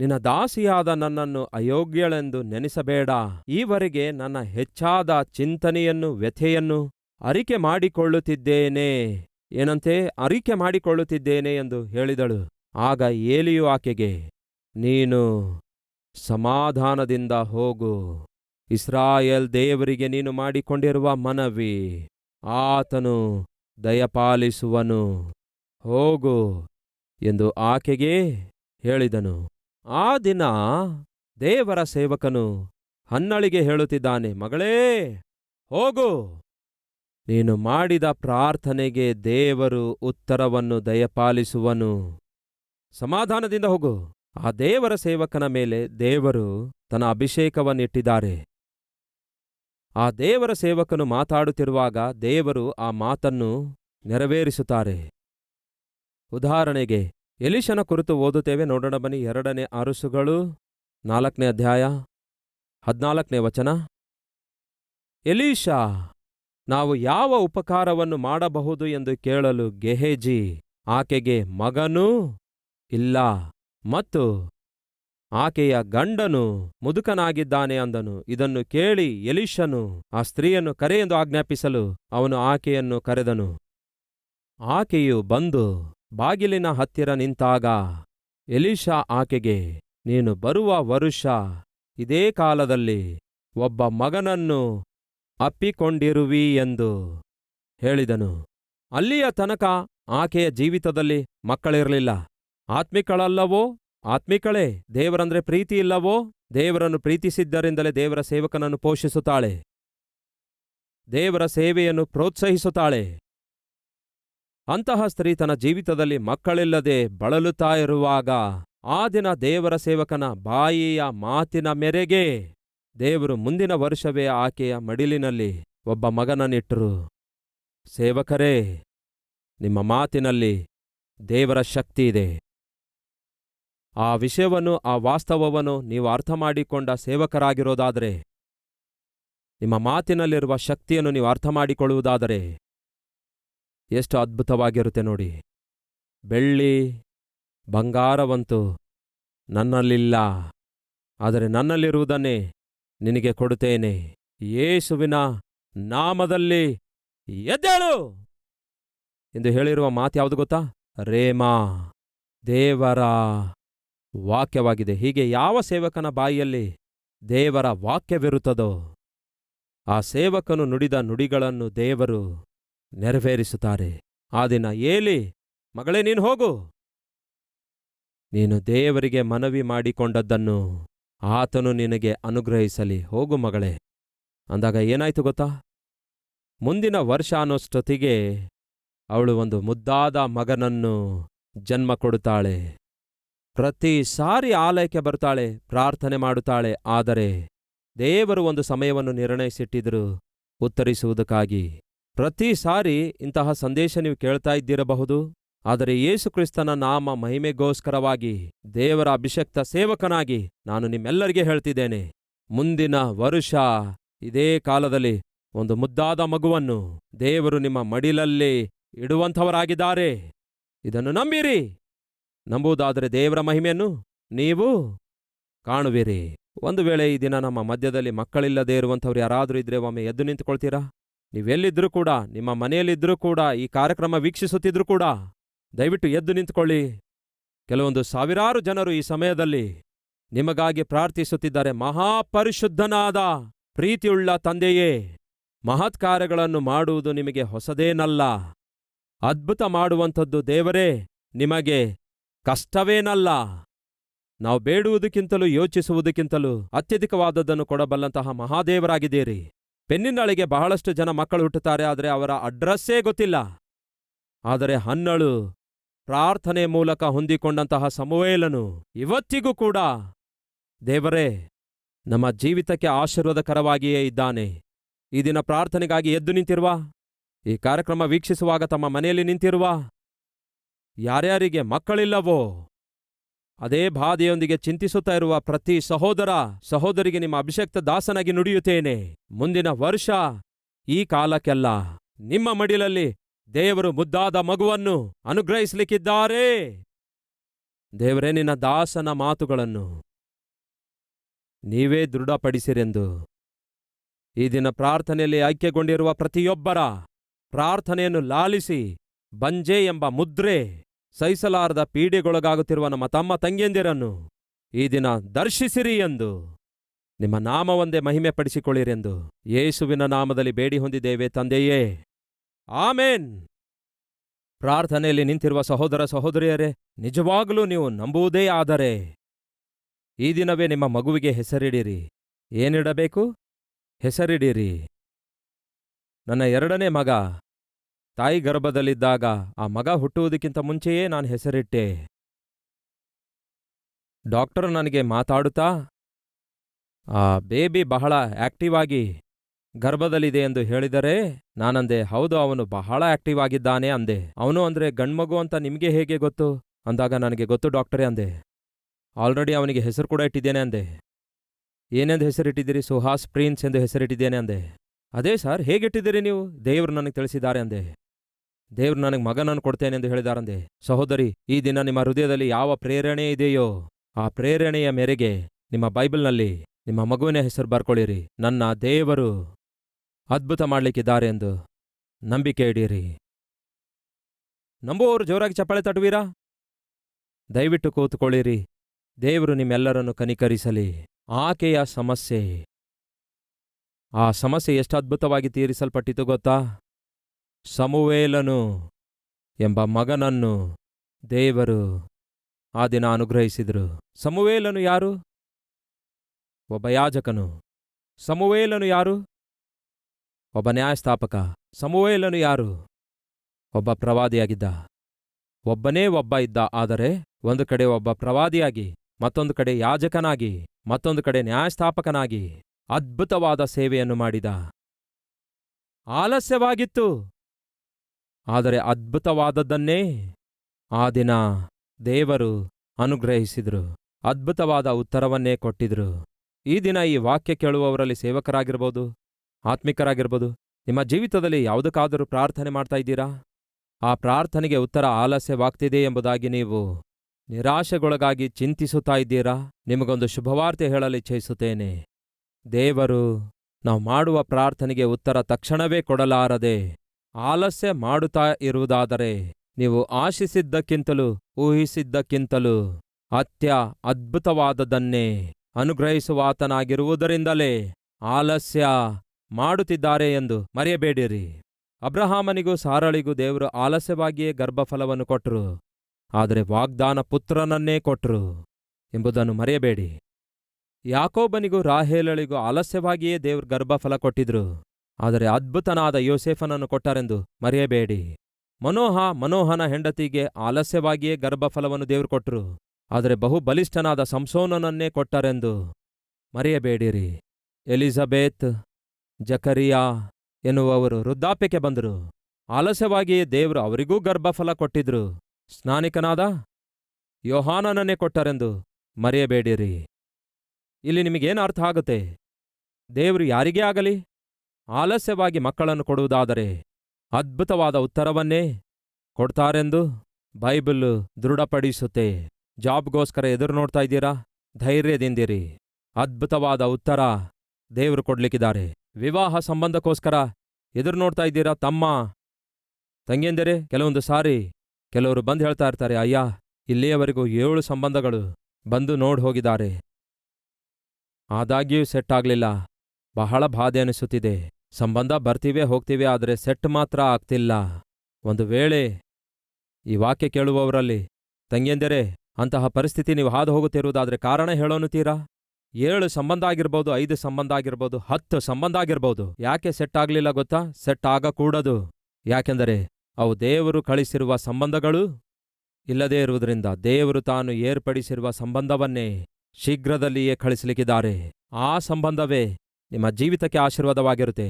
ನಿನ್ನ ದಾಸಿಯಾದ ನನ್ನನ್ನು ಅಯೋಗ್ಯಳೆಂದು ನೆನೆಸಬೇಡ. ಈವರೆಗೆ ನನ್ನ ಹೆಚ್ಚಾದ ಚಿಂತನೆಯನ್ನು, ವ್ಯಥೆಯನ್ನು ಅರಿಕೆ ಮಾಡಿಕೊಳ್ಳುತ್ತಿದ್ದೇನೆ. ಏನಂತೆ? ಅರಿಕೆ ಮಾಡಿಕೊಳ್ಳುತ್ತಿದ್ದೇನೆ ಎಂದು ಹೇಳಿದಳು. ಆಗ ಏಲಿಯು ಆಕೆಗೆ, ನೀನು ಸಮಾಧಾನದಿಂದ ಹೋಗು. ಇಸ್ರಾಯೇಲ್ ದೇವರಿಗೆ ನೀನು ಮಾಡಿಕೊಂಡಿರುವ ಮನವಿ. ಆತನು ದಯಪಾಲಿಸುವನು. ಹೋಗು ಎಂದು ಆಕೆಗೆ ಹೇಳಿದನು. ಆ ದಿನ ದೇವರ ಸೇವಕನು ಹನ್ನಳಿಗೆ ಹೇಳುತ್ತಿದ್ದಾನೆ, ಮಗಳೇ, ಹೋಗು. ನೀನು ಮಾಡಿದ ಪ್ರಾರ್ಥನೆಗೆ ದೇವರು ಉತ್ತರವನ್ನು ದಯಪಾಲಿಸುವನು. ಸಮಾಧಾನದಿಂದ ಹೋಗು. ಆ ದೇವರ ಸೇವಕನ ಮೇಲೆ ದೇವರು ತನ್ನ ಅಭಿಷೇಕವನ್ನಿಟ್ಟಿದ್ದಾರೆ. ಆ ದೇವರ ಸೇವಕನು ಮಾತಾಡುತ್ತಿರುವಾಗ ದೇವರು ಆ ಮಾತನ್ನು ನೆರವೇರಿಸುತ್ತಾರೆ. ಉದಾಹರಣೆಗೆ ಎಲೀಶನ ಕುರಿತು ಓದುತ್ತೇವೆ. ನೋಡೋಣ ಬನ್ನಿ, ಎರಡನೇ ಅರಸುಗಳು ನಾಲ್ಕನೇ ಅಧ್ಯಾಯ, ಹದಿನಾಲ್ಕನೇ ವಚನ. ಎಲೀಶಾ ನಾವು ಯಾವ ಉಪಕಾರವನ್ನು ಮಾಡಬಹುದು ಎಂದು ಕೇಳಲು ಗೆಹೇಜಿ ಆಕೆಗೆ ಮಗನೂ ಇಲ್ಲ ಮತ್ತು ಆಕೆಯ ಗಂಡನು ಮುದುಕನಾಗಿದ್ದಾನೆ ಅಂದನು. ಇದನ್ನು ಕೇಳಿ ಎಲೀಶನು ಆ ಸ್ತ್ರೀಯನ್ನು ಕರೆಯೆಂದು ಆಜ್ಞಾಪಿಸಲು ಅವನು ಆಕೆಯನ್ನು ಕರೆದನು. ಆಕೆಯು ಬಂದು ಬಾಗಿಲಿನ ಹತ್ತಿರ ನಿಂತಾಗ ಎಲಿಶಾ ಆಕೆಗೆ, ನೀನು ಬರುವ ವರುಷ ಇದೇ ಕಾಲದಲ್ಲಿ ಒಬ್ಬ ಮಗನನ್ನು ಅಪ್ಪಿಕೊಂಡಿರುವಿ ಎಂದು ಹೇಳಿದನು. ಅಲ್ಲಿಯ ತನಕ ಆಕೆಯ ಜೀವಿತದಲ್ಲಿ ಮಕ್ಕಳಿರಲಿಲ್ಲ. ಆತ್ಮಿಕಳಲ್ಲವೋ? ಆತ್ಮಿಕಳೇ, ದೇವರಂದ್ರೆ ಪ್ರೀತಿ ಇಲ್ಲವೋ? ದೇವರನ್ನು ಪ್ರೀತಿಸಿದ್ದರಿಂದಲೇ ದೇವರ ಸೇವಕನನ್ನು ಪೋಷಿಸುತ್ತಾಳೆ. ದೇವರ ಸೇವೆಯನ್ನು ಪ್ರೋತ್ಸಾಹಿಸುತ್ತಾಳೆ. ಅಂತಹ ಸ್ತ್ರೀ ತನ್ನ ಜೀವಿತದಲ್ಲಿ ಮಕ್ಕಳಿಲ್ಲದೆ ಬಳಲುತ್ತಾ ಇರುವಾಗ ಆ ದಿನ ದೇವರ ಸೇವಕನ ಬಾಯಿಯ ಮಾತಿನ ಮೇರೆಗೆ ದೇವರು ಮುಂದಿನ ವರ್ಷವೇ ಆಕೆಯ ಮಡಿಲಿನಲ್ಲಿ ಒಬ್ಬ ಮಗನನ್ನಿಟ್ಟರು. ಸೇವಕರೇ, ನಿಮ್ಮ ಮಾತಿನಲ್ಲಿ ದೇವರ ಶಕ್ತಿ ಇದೆ. ಆ ವಿಷಯವನ್ನು, ಆ ವಾಸ್ತವವನ್ನು ನೀವು ಅರ್ಥ ಮಾಡಿಕೊಂಡ ಸೇವಕರಾಗಿರೋದಾದರೆ, ನಿಮ್ಮ ಮಾತಿನಲ್ಲಿರುವ ಶಕ್ತಿಯನ್ನು ನೀವು ಅರ್ಥ ಮಾಡಿಕೊಳ್ಳುವುದಾದರೆ ಎಷ್ಟು ಅದ್ಭುತವಾಗಿರುತ್ತೆ ನೋಡಿ. ಬೆಳ್ಳಿ, ಬಂಗಾರವಂತೂ ನನ್ನಲ್ಲಿಲ್ಲ. ಆದರೆ ನನ್ನಲ್ಲಿರುವುದನ್ನೇ ನಿನಗೆ ಕೊಡುತ್ತೇನೆ. ಯೇಸುವಿನ ನಾಮದಲ್ಲಿ ಎದ್ದೇಳು! ಎಂದು ಹೇಳಿರುವ ಮಾತು ಯಾವುದು ಗೊತ್ತಾ? ರೇಮಾ, ದೇವರ ವಾಕ್ಯವಾಗಿದೆ. ಹೀಗೆ ಯಾವ ಸೇವಕನ ಬಾಯಿಯಲ್ಲಿ ದೇವರ ವಾಕ್ಯವಿರುತ್ತದೋ, ಆ ಸೇವಕನು ನುಡಿದ ನುಡಿಗಳನ್ನು ದೇವರು ನೆರವೇರಿಸುತ್ತಾರೆ. ಆ ದಿನ ಏಲಿ, ಮಗಳೇ, ನೀನು ಹೋಗು. ನೀನು ದೇವರಿಗೆ ಮನವಿ ಮಾಡಿಕೊಂಡದ್ದನ್ನು ಆತನು ನಿನಗೆ ಅನುಗ್ರಹಿಸಲಿ. ಹೋಗು ಮಗಳೇ. ಅಂದಾಗ ಏನಾಯ್ತು ಗೊತ್ತಾ? ಮುಂದಿನ ವರ್ಷ ಅನ್ನೋಷ್ಟೊತ್ತಿಗೆ ಅವಳು ಒಂದು ಮುದ್ದಾದ ಮಗನನ್ನು ಜನ್ಮ ಕೊಡುತ್ತಾಳೆ. ಪ್ರತಿ ಸಾರಿ ಆಲಯಕ್ಕೆ ಬರ್ತಾಳೆ ಪ್ರಾರ್ಥನೆ ಮಾಡುತ್ತಾಳೆ. ಆದರೆ ದೇವರು ಒಂದು ಸಮಯವನ್ನು ನಿರ್ಣಯಿಸಿಟ್ಟಿದ್ರು ಉತ್ತರಿಸುವುದಕ್ಕಾಗಿ ಪ್ರತಿ ಸಾರಿ ಇಂತಹ ಸಂದೇಶ ನೀವು ಕೇಳ್ತಾ ಇದ್ದಿರಬಹುದು. ಆದರೆ ಯೇಸುಕ್ರಿಸ್ತನ ನಾಮ ಮಹಿಮೆಗೋಸ್ಕರವಾಗಿ, ದೇವರ ಅಭಿಷಕ್ತ ಸೇವಕನಾಗಿ ನಾನು ನಿಮ್ಮೆಲ್ಲರಿಗೆ ಹೇಳ್ತಿದ್ದೇನೆ. ಮುಂದಿನ ವರುಷ ಇದೇ ಕಾಲದಲ್ಲಿ ಒಂದು ಮುದ್ದಾದ ಮಗುವನ್ನು ದೇವರು ನಿಮ್ಮ ಮಡಿಲಲ್ಲಿ ಇಡುವಂಥವರಾಗಿದ್ದಾರೆ. ಇದನ್ನು ನಂಬಿರಿ. ನಂಬುವುದಾದರೆ ದೇವರ ಮಹಿಮೆಯನ್ನು ನೀವು ಕಾಣುವಿರಿ. ಒಂದು ವೇಳೆ ಈ ದಿನ ನಮ್ಮ ಮಧ್ಯದಲ್ಲಿ ಮಕ್ಕಳಿಲ್ಲದೆ ಇರುವಂಥವ್ರು ಯಾರಾದರೂ ಇದ್ರೆ ಒಮ್ಮೆ ಎದ್ದು ನಿಂತುಕೊಳ್ತೀರಾ? ನೀವೆಲ್ಲಿದ್ರೂ ಕೂಡ, ನಿಮ್ಮ ಮನೆಯಲ್ಲಿದ್ದರೂ ಕೂಡ, ಈ ಕಾರ್ಯಕ್ರಮ ವೀಕ್ಷಿಸುತ್ತಿದ್ರೂ ಕೂಡ, ದಯವಿಟ್ಟು ಎದ್ದು ನಿಂತುಕೊಳ್ಳಿ. ಕೆಲವೊಂದು ಸಾವಿರಾರು ಜನರು ಈ ಸಮಯದಲ್ಲಿ ನಿಮಗಾಗಿ ಪ್ರಾರ್ಥಿಸುತ್ತಿದ್ದಾರೆ. ಮಹಾಪರಿಶುದ್ಧನಾದ, ಪ್ರೀತಿಯುಳ್ಳ ತಂದೆಯೇ ಮಹತ್ ಕಾರ್ಯಗಳನ್ನು ಮಾಡುವುದು ನಿಮಗೆ ಹೊಸದೇನಲ್ಲ. ಅದ್ಭುತ ಮಾಡುವಂಥದ್ದು ದೇವರೇ, ನಿಮಗೆ ಕಷ್ಟವೇನಲ್ಲ. ನಾವು ಬೇಡುವುದಕ್ಕಿಂತಲೂ ಯೋಚಿಸುವುದಕ್ಕಿಂತಲೂ ಅತ್ಯಧಿಕವಾದದ್ದನ್ನು ಕೊಡಬಲ್ಲಂತಹ ಮಹಾದೇವರಾಗಿದ್ದೀರಿ. ಪೆನ್ನಿನಳಿಗೆ ಬಹಳಷ್ಟು ಜನ ಮಕ್ಕಳು ಹುಟ್ಟುತ್ತಾರೆ, ಆದರೆ ಅವರ ಅಡ್ರೆಸ್ಸೇ ಗೊತ್ತಿಲ್ಲ. ಆದರೆ ಹನ್ನಳು ಪ್ರಾರ್ಥನೆ ಮೂಲಕ ಹೊಂದಿಕೊಂಡಂತಹ ಸಮುವೇಲನು ಇವತ್ತಿಗೂ ಕೂಡ ದೇವರೇ, ನಮ್ಮ ಜೀವಿತಕ್ಕೆ ಆಶೀರ್ವಾದಕರವಾಗಿಯೇ ಇದ್ದಾನೆ. ಈ ದಿನ ಪ್ರಾರ್ಥನೆಗಾಗಿ ಎದ್ದು ನಿಂತಿರುವ, ಈ ಕಾರ್ಯಕ್ರಮ ವೀಕ್ಷಿಸುವಾಗ ತಮ್ಮ ಮನೆಯಲ್ಲಿ ನಿಂತಿರುವ, ಯಾರ್ಯಾರಿಗೆ ಮಕ್ಕಳಿಲ್ಲವೋ ಅದೇ ಬಾಧೆಯೊಂದಿಗೆ ಚಿಂತಿಸುತ್ತಾ ಇರುವ ಪ್ರತಿ ಸಹೋದರ ಸಹೋದರಿಗೆ ನಿಮ್ಮ ಅಭಿಷಕ್ತ ದಾಸನಾಗಿ ನುಡಿಯುತ್ತೇನೆ. ಮುಂದಿನ ವರ್ಷ ಈ ಕಾಲಕ್ಕೆಲ್ಲ ನಿಮ್ಮ ಮಡಿಲಲ್ಲಿ ದೇವರು ಮುದ್ದಾದ ಮಗುವನ್ನು ಅನುಗ್ರಹಿಸಲಿಕ್ಕಿದ್ದಾರೆ. ದೇವರೇ, ನಿನ್ನ ದಾಸನ ಮಾತುಗಳನ್ನು ನೀವೇ ದೃಢಪಡಿಸಿರೆಂದು. ಈ ದಿನ ಪ್ರಾರ್ಥನೆಯಲ್ಲಿ ಐಕ್ಯಗೊಂಡಿರುವ ಪ್ರತಿಯೊಬ್ಬರ ಪ್ರಾರ್ಥನೆಯನ್ನು ಲಾಲಿಸಿ, ಬಂಜೆ ಎಂಬ ಮುದ್ರೆ ಸಹಿಸಲಾರದ ಪೀಡೆಗೊಳಗಾಗುತ್ತಿರುವ ನಮ್ಮ ತಮ್ಮ ತಂಗಿಯಂದಿರನ್ನು ಈ ದಿನ ದರ್ಶಿಸಿರಿ ಎಂದು ನಿಮ್ಮ ನಾಮವೊಂದೇ ಮಹಿಮೆ ಪಡಿಸಿಕೊಳ್ಳಿರೆಂದು ಯೇಸುವಿನ ನಾಮದಲ್ಲಿ ಬೇಡಿ ಹೊಂದಿದ್ದೇವೆ ತಂದೆಯೇ. ಆಮೇನ್. ಪ್ರಾರ್ಥನೆಯಲ್ಲಿ ನಿಂತಿರುವ ಸಹೋದರ ಸಹೋದರಿಯರೇ, ನಿಜವಾಗಲೂ ನೀವು ನಂಬುವುದೇ ಆದರೆ ಈ ದಿನವೇ ನಿಮ್ಮ ಮಗುವಿಗೆ ಹೆಸರಿಡಿರಿ. ಏನಿಡಬೇಕು? ಹೆಸರಿಡಿರಿ. ನನ್ನ ಎರಡನೇ ಮಗ ತಾಯಿ ಗರ್ಭದಲ್ಲಿದ್ದಾಗ ಆ ಮಗ ಹುಟ್ಟುವುದಕ್ಕಿಂತ ಮುಂಚೆಯೇ ನಾನು ಹೆಸರಿಟ್ಟೆ. ಡಾಕ್ಟರ್ ನನಗೆ ಮಾತಾಡುತ್ತಾ, ಆ ಬೇಬಿ ಬಹಳ ಆಕ್ಟಿವ್ ಆಗಿ ಗರ್ಭದಲ್ಲಿದೆ ಎಂದು ಹೇಳಿದರೆ ನಾನಂದೆ, ಹೌದು, ಅವನು ಬಹಳ ಆಕ್ಟಿವ್ ಆಗಿದ್ದಾನೆ ಅಂದೆ. ಅವನು ಅಂದ್ರೆ ಗಂಡ್ಮಗು ಅಂತ ನಿಮಗೆ ಹೇಗೆ ಗೊತ್ತು? ಅಂದಾಗ ನನಗೆ, ಗೊತ್ತು ಡಾಕ್ಟರೇ ಅಂದೆ. ಆಲ್ರೆಡಿ ಅವನಿಗೆ ಹೆಸರು ಕೂಡ ಇಟ್ಟಿದ್ದೇನೆ ಅಂದೆ. ಏನೆಂದು ಹೆಸರಿಟ್ಟಿದ್ದೀರಿ? ಸುಹಾಸ್ ಪ್ರಿನ್ಸ್ ಎಂದು ಹೆಸರಿಟ್ಟಿದ್ದೇನೆ ಅಂದೆ. ಅದೇ ಸರ್, ಹೇಗಿಟ್ಟಿದ್ದೀರಿ ನೀವು? ದೇವರು ನನಗೆ ತಿಳಿಸಿದ್ದಾರೆ ಅಂದೆ. ದೇವ್ರು ನನಗೆ ಮಗನನ್ನು ಕೊಡ್ತೇನೆ ಎಂದು ಹೇಳಿದಾರಂದೆ. ಸಹೋದರಿ, ಈ ದಿನ ನಿಮ್ಮ ಹೃದಯದಲ್ಲಿ ಯಾವ ಪ್ರೇರಣೆ ಇದೆಯೋ, ಆ ಪ್ರೇರಣೆಯ ಮೇರೆಗೆ ನಿಮ್ಮ ಬೈಬಲ್ನಲ್ಲಿ ನಿಮ್ಮ ಮಗುವಿನ ಹೆಸರು ಬರ್ಕೊಳ್ಳಿರಿ. ನನ್ನ ದೇವರು ಅದ್ಭುತ ಮಾಡಲಿಕ್ಕಿದ್ದಾರೆ ಎಂದು ನಂಬಿಕೆ ಇಡೀರಿ. ನಂಬುವವರು ಜೋರಾಗಿ ಚಪ್ಪಾಳೆ ತಟ್ಟುವೀರಾ? ದಯವಿಟ್ಟು ಕೂತುಕೊಳ್ಳಿರಿ. ದೇವರು ನಿಮ್ಮೆಲ್ಲರನ್ನು ಕನಿಕರಿಸಲಿ. ಆಕೆಯ ಸಮಸ್ಯೆ. ಆ ಸಮಸ್ಯೆ ಎಷ್ಟು ಅದ್ಭುತವಾಗಿ ತೀರಿಸಲ್ಪಟ್ಟಿತು ಗೊತ್ತಾ? ಸಮುವೇಲನು ಎಂಬ ಮಗನನ್ನು ದೇವರು ಆ ದಿನ ಅನುಗ್ರಹಿಸಿದರು. ಸಮುವೇಲನು ಯಾರು? ಒಬ್ಬ ಯಾಜಕನು. ಸಮುವೇಲನು ಯಾರು? ಒಬ್ಬ ನ್ಯಾಯಸ್ಥಾಪಕ. ಸಮುವೇಲನು ಯಾರು? ಒಬ್ಬ ಪ್ರವಾದಿಯಾಗಿದ್ದ. ಒಬ್ಬನೇ ಒಬ್ಬ ಇದ್ದ, ಆದರೆ ಒಂದು ಕಡೆ ಒಬ್ಬ ಪ್ರವಾದಿಯಾಗಿ, ಮತ್ತೊಂದು ಕಡೆ ಯಾಜಕನಾಗಿ, ಮತ್ತೊಂದು ಕಡೆ ನ್ಯಾಯಸ್ಥಾಪಕನಾಗಿ ಅದ್ಭುತವಾದ ಸೇವೆಯನ್ನು ಮಾಡಿದ. ಆಲಸ್ಯವಾಗಿತ್ತು. ಆದರೆ ಅದ್ಭುತವಾದದ್ದನ್ನೇ ಆ ದಿನ ದೇವರು ಅನುಗ್ರಹಿಸಿದರು. ಅದ್ಭುತವಾದ ಉತ್ತರವನ್ನೇ ಕೊಟ್ಟಿದ್ರು ಈ ದಿನ ಈ ವಾಕ್ಯ ಕೇಳುವವರಲ್ಲಿ ಸೇವಕರಾಗಿರ್ಬೋದು, ಆತ್ಮಿಕರಾಗಿರ್ಬೋದು, ನಿಮ್ಮ ಜೀವಿತದಲ್ಲಿ ಯಾವುದಕ್ಕಾದರೂ ಪ್ರಾರ್ಥನೆ ಮಾಡ್ತಾ ಇದ್ದೀರಾ? ಆ ಪ್ರಾರ್ಥನೆಗೆ ಉತ್ತರ ಆಲಸ್ಯವಾಗ್ತಿದೆ ಎಂಬುದಾಗಿ ನೀವು ನಿರಾಶೆಗೊಳಗಾಗಿ ಚಿಂತಿಸುತ್ತಾ ಇದ್ದೀರಾ? ನಿಮಗೊಂದು ಶುಭವಾರ್ತೆ ಹೇಳಲು ಇಚ್ಛಿಸುತ್ತೇನೆ. ದೇವರು ನಾವು ಮಾಡುವ ಪ್ರಾರ್ಥನೆಗೆ ಉತ್ತರ ತಕ್ಷಣವೇ ಕೊಡಲಾರದೆ ಆಲಸ್ಯ ಮಾಡುತ್ತಾ ಇರುವುದಾದರೆ ನೀವು ಆಶಿಸಿದ್ದಕ್ಕಿಂತಲೂ ಊಹಿಸಿದ್ದಕ್ಕಿಂತಲೂ ಅತ್ಯ ಅದ್ಭುತವಾದದನ್ನೇ ಅನುಗ್ರಹಿಸುವಾತನಾಗಿರುವುದರಿಂದಲೇ ಆಲಸ್ಯ ಮಾಡುತ್ತಿದ್ದಾರೆ ಎಂದು ಮರೆಯಬೇಡಿರಿ. ಅಬ್ರಹಾಮನಿಗೂ ಸಾರಳಿಗೂ ದೇವರು ಆಲಸ್ಯವಾಗಿಯೇ ಗರ್ಭಫಲವನ್ನು ಕೊಟ್ಟರು. ಆದರೆ ವಾಗ್ದಾನ ಪುತ್ರನನ್ನೇ ಕೊಟ್ಟರು ಎಂಬುದನ್ನು ಮರೆಯಬೇಡಿ. ಯಾಕೋಬನಿಗೂ ರಾಹೇಲಳಿಗೂ ಆಲಸ್ಯವಾಗಿಯೇ ದೇವ್ರ ಗರ್ಭಫಲ ಕೊಟ್ಟಿದ್ರು. ಆದರೆ ಅದ್ಭುತನಾದ ಯೋಸೇಫನನ್ನು ಕೊಟ್ಟರೆಂದು ಮರೆಯಬೇಡಿ. ಮನೋಹ ಮನೋಹನ ಹೆಂಡತಿಗೆ ಆಲಸ್ಯವಾಗಿಯೇ ಗರ್ಭಫಲವನ್ನು ದೇವರು ಕೊಟ್ಟರು. ಆದರೆ ಬಹು ಬಲಿಷ್ಠನಾದ ಸಂಸೋನನನ್ನೇ ಕೊಟ್ಟರೆಂದು ಮರೆಯಬೇಡಿರಿ. ಎಲಿಜಬೆತ್, ಜಕರಿಯಾ ಎನ್ನುವವರು ವೃದ್ಧಾಪ್ಯಕ್ಕೆ ಬಂದರು. ಆಲಸ್ಯವಾಗಿಯೇ ದೇವರು ಅವರಿಗೂ ಗರ್ಭಫಲ ಕೊಟ್ಟಿದ್ರು ಸ್ನಾನಿಕನಾದ ಯೋಹಾನನನ್ನೇ ಕೊಟ್ಟರೆಂದು ಮರೆಯಬೇಡಿರಿ. ಇಲ್ಲಿ ನಿಮಗೇನು ಅರ್ಥ ಆಗುತ್ತೆ? ದೇವರು ಯಾರಿಗೇ ಆಗಲಿ? ಆಲಸ್ಯವಾಗಿ ಮಕ್ಕಳನ್ನು ಕೊಡುವುದಾದರೆ ಅದ್ಭುತವಾದ ಉತ್ತರವನ್ನೇ ಕೊಡ್ತಾರೆಂದು ಬೈಬಲ್ ದೃಢಪಡಿಸುತ್ತೆ. ಜಾಬ್ಗೋಸ್ಕರ ಎದುರು ನೋಡ್ತಾ ಇದ್ದೀರಾ? ಧೈರ್ಯದಿಂದಿರಿ. ಅದ್ಭುತವಾದ ಉತ್ತರ ದೇವರು ಕೊಡ್ಲಿಕ್ಕಿದ್ದಾರೆ. ವಿವಾಹ ಸಂಬಂಧಕ್ಕೋಸ್ಕರ ಎದುರು ನೋಡ್ತಾ ಇದ್ದೀರಾ ತಮ್ಮ ತಂಗಿಯಂದರೆ? ಕೆಲವೊಂದು ಸಾರಿ ಕೆಲವರು ಬಂದು ಹೇಳ್ತಾ ಇರ್ತಾರೆ, ಅಯ್ಯ, ಇಲ್ಲಿಯವರೆಗೂ ಏಳು ಸಂಬಂಧಗಳು ಬಂದು ನೋಡಿ ಹೋಗಿದ್ದಾರೆ. ಆದಾಗ್ಯೂ ಸೆಟ್ ಆಗಲಿಲ್ಲ. ಬಹಳ ಬಾಧೆ ಅನಿಸುತ್ತಿದೆ. ಸಂಬಂಧ ಬರ್ತೀವೆ ಹೋಗ್ತೀವಿ ಆದರೆ ಸೆಟ್ ಮಾತ್ರ ಆಗ್ತಿಲ್ಲ. ಒಂದು ವೇಳೆ ಈ ವಾಕ್ಯ ಕೇಳುವವರಲ್ಲಿ, ತಂಗಿಯಂದರೆ, ಅಂತಹ ಪರಿಸ್ಥಿತಿ ನೀವು ಹಾದು ಹೋಗುತ್ತಿರುವುದಾದರೆ ಕಾರಣ ಹೇಳೋನುತ್ತೀರಾ ಏಳು ಸಂಬಂಧ ಆಗಿರ್ಬೋದು, ಐದು ಸಂಬಂಧ ಆಗಿರ್ಬೋದು, ಹತ್ತು ಸಂಬಂಧ ಆಗಿರ್ಬೋದು, ಯಾಕೆ ಸೆಟ್ ಆಗಲಿಲ್ಲ ಗೊತ್ತಾ? ಸೆಟ್ ಆಗಕೂಡದು. ಯಾಕೆಂದರೆ ಅವು ದೇವರು ಕಳಿಸಿರುವ ಸಂಬಂಧಗಳು ಇಲ್ಲದೇ ಇರುವುದರಿಂದ ದೇವರು ತಾನು ಏರ್ಪಡಿಸಿರುವ ಸಂಬಂಧವನ್ನೇ ಶೀಘ್ರದಲ್ಲಿಯೇ ಕಳಿಸಲಿಕ್ಕಿದ್ದಾರೆ. ಆ ಸಂಬಂಧವೇ ನಿಮ್ಮ ಜೀವಿತಕ್ಕೆ ಆಶೀರ್ವಾದವಾಗಿರುತ್ತೆ.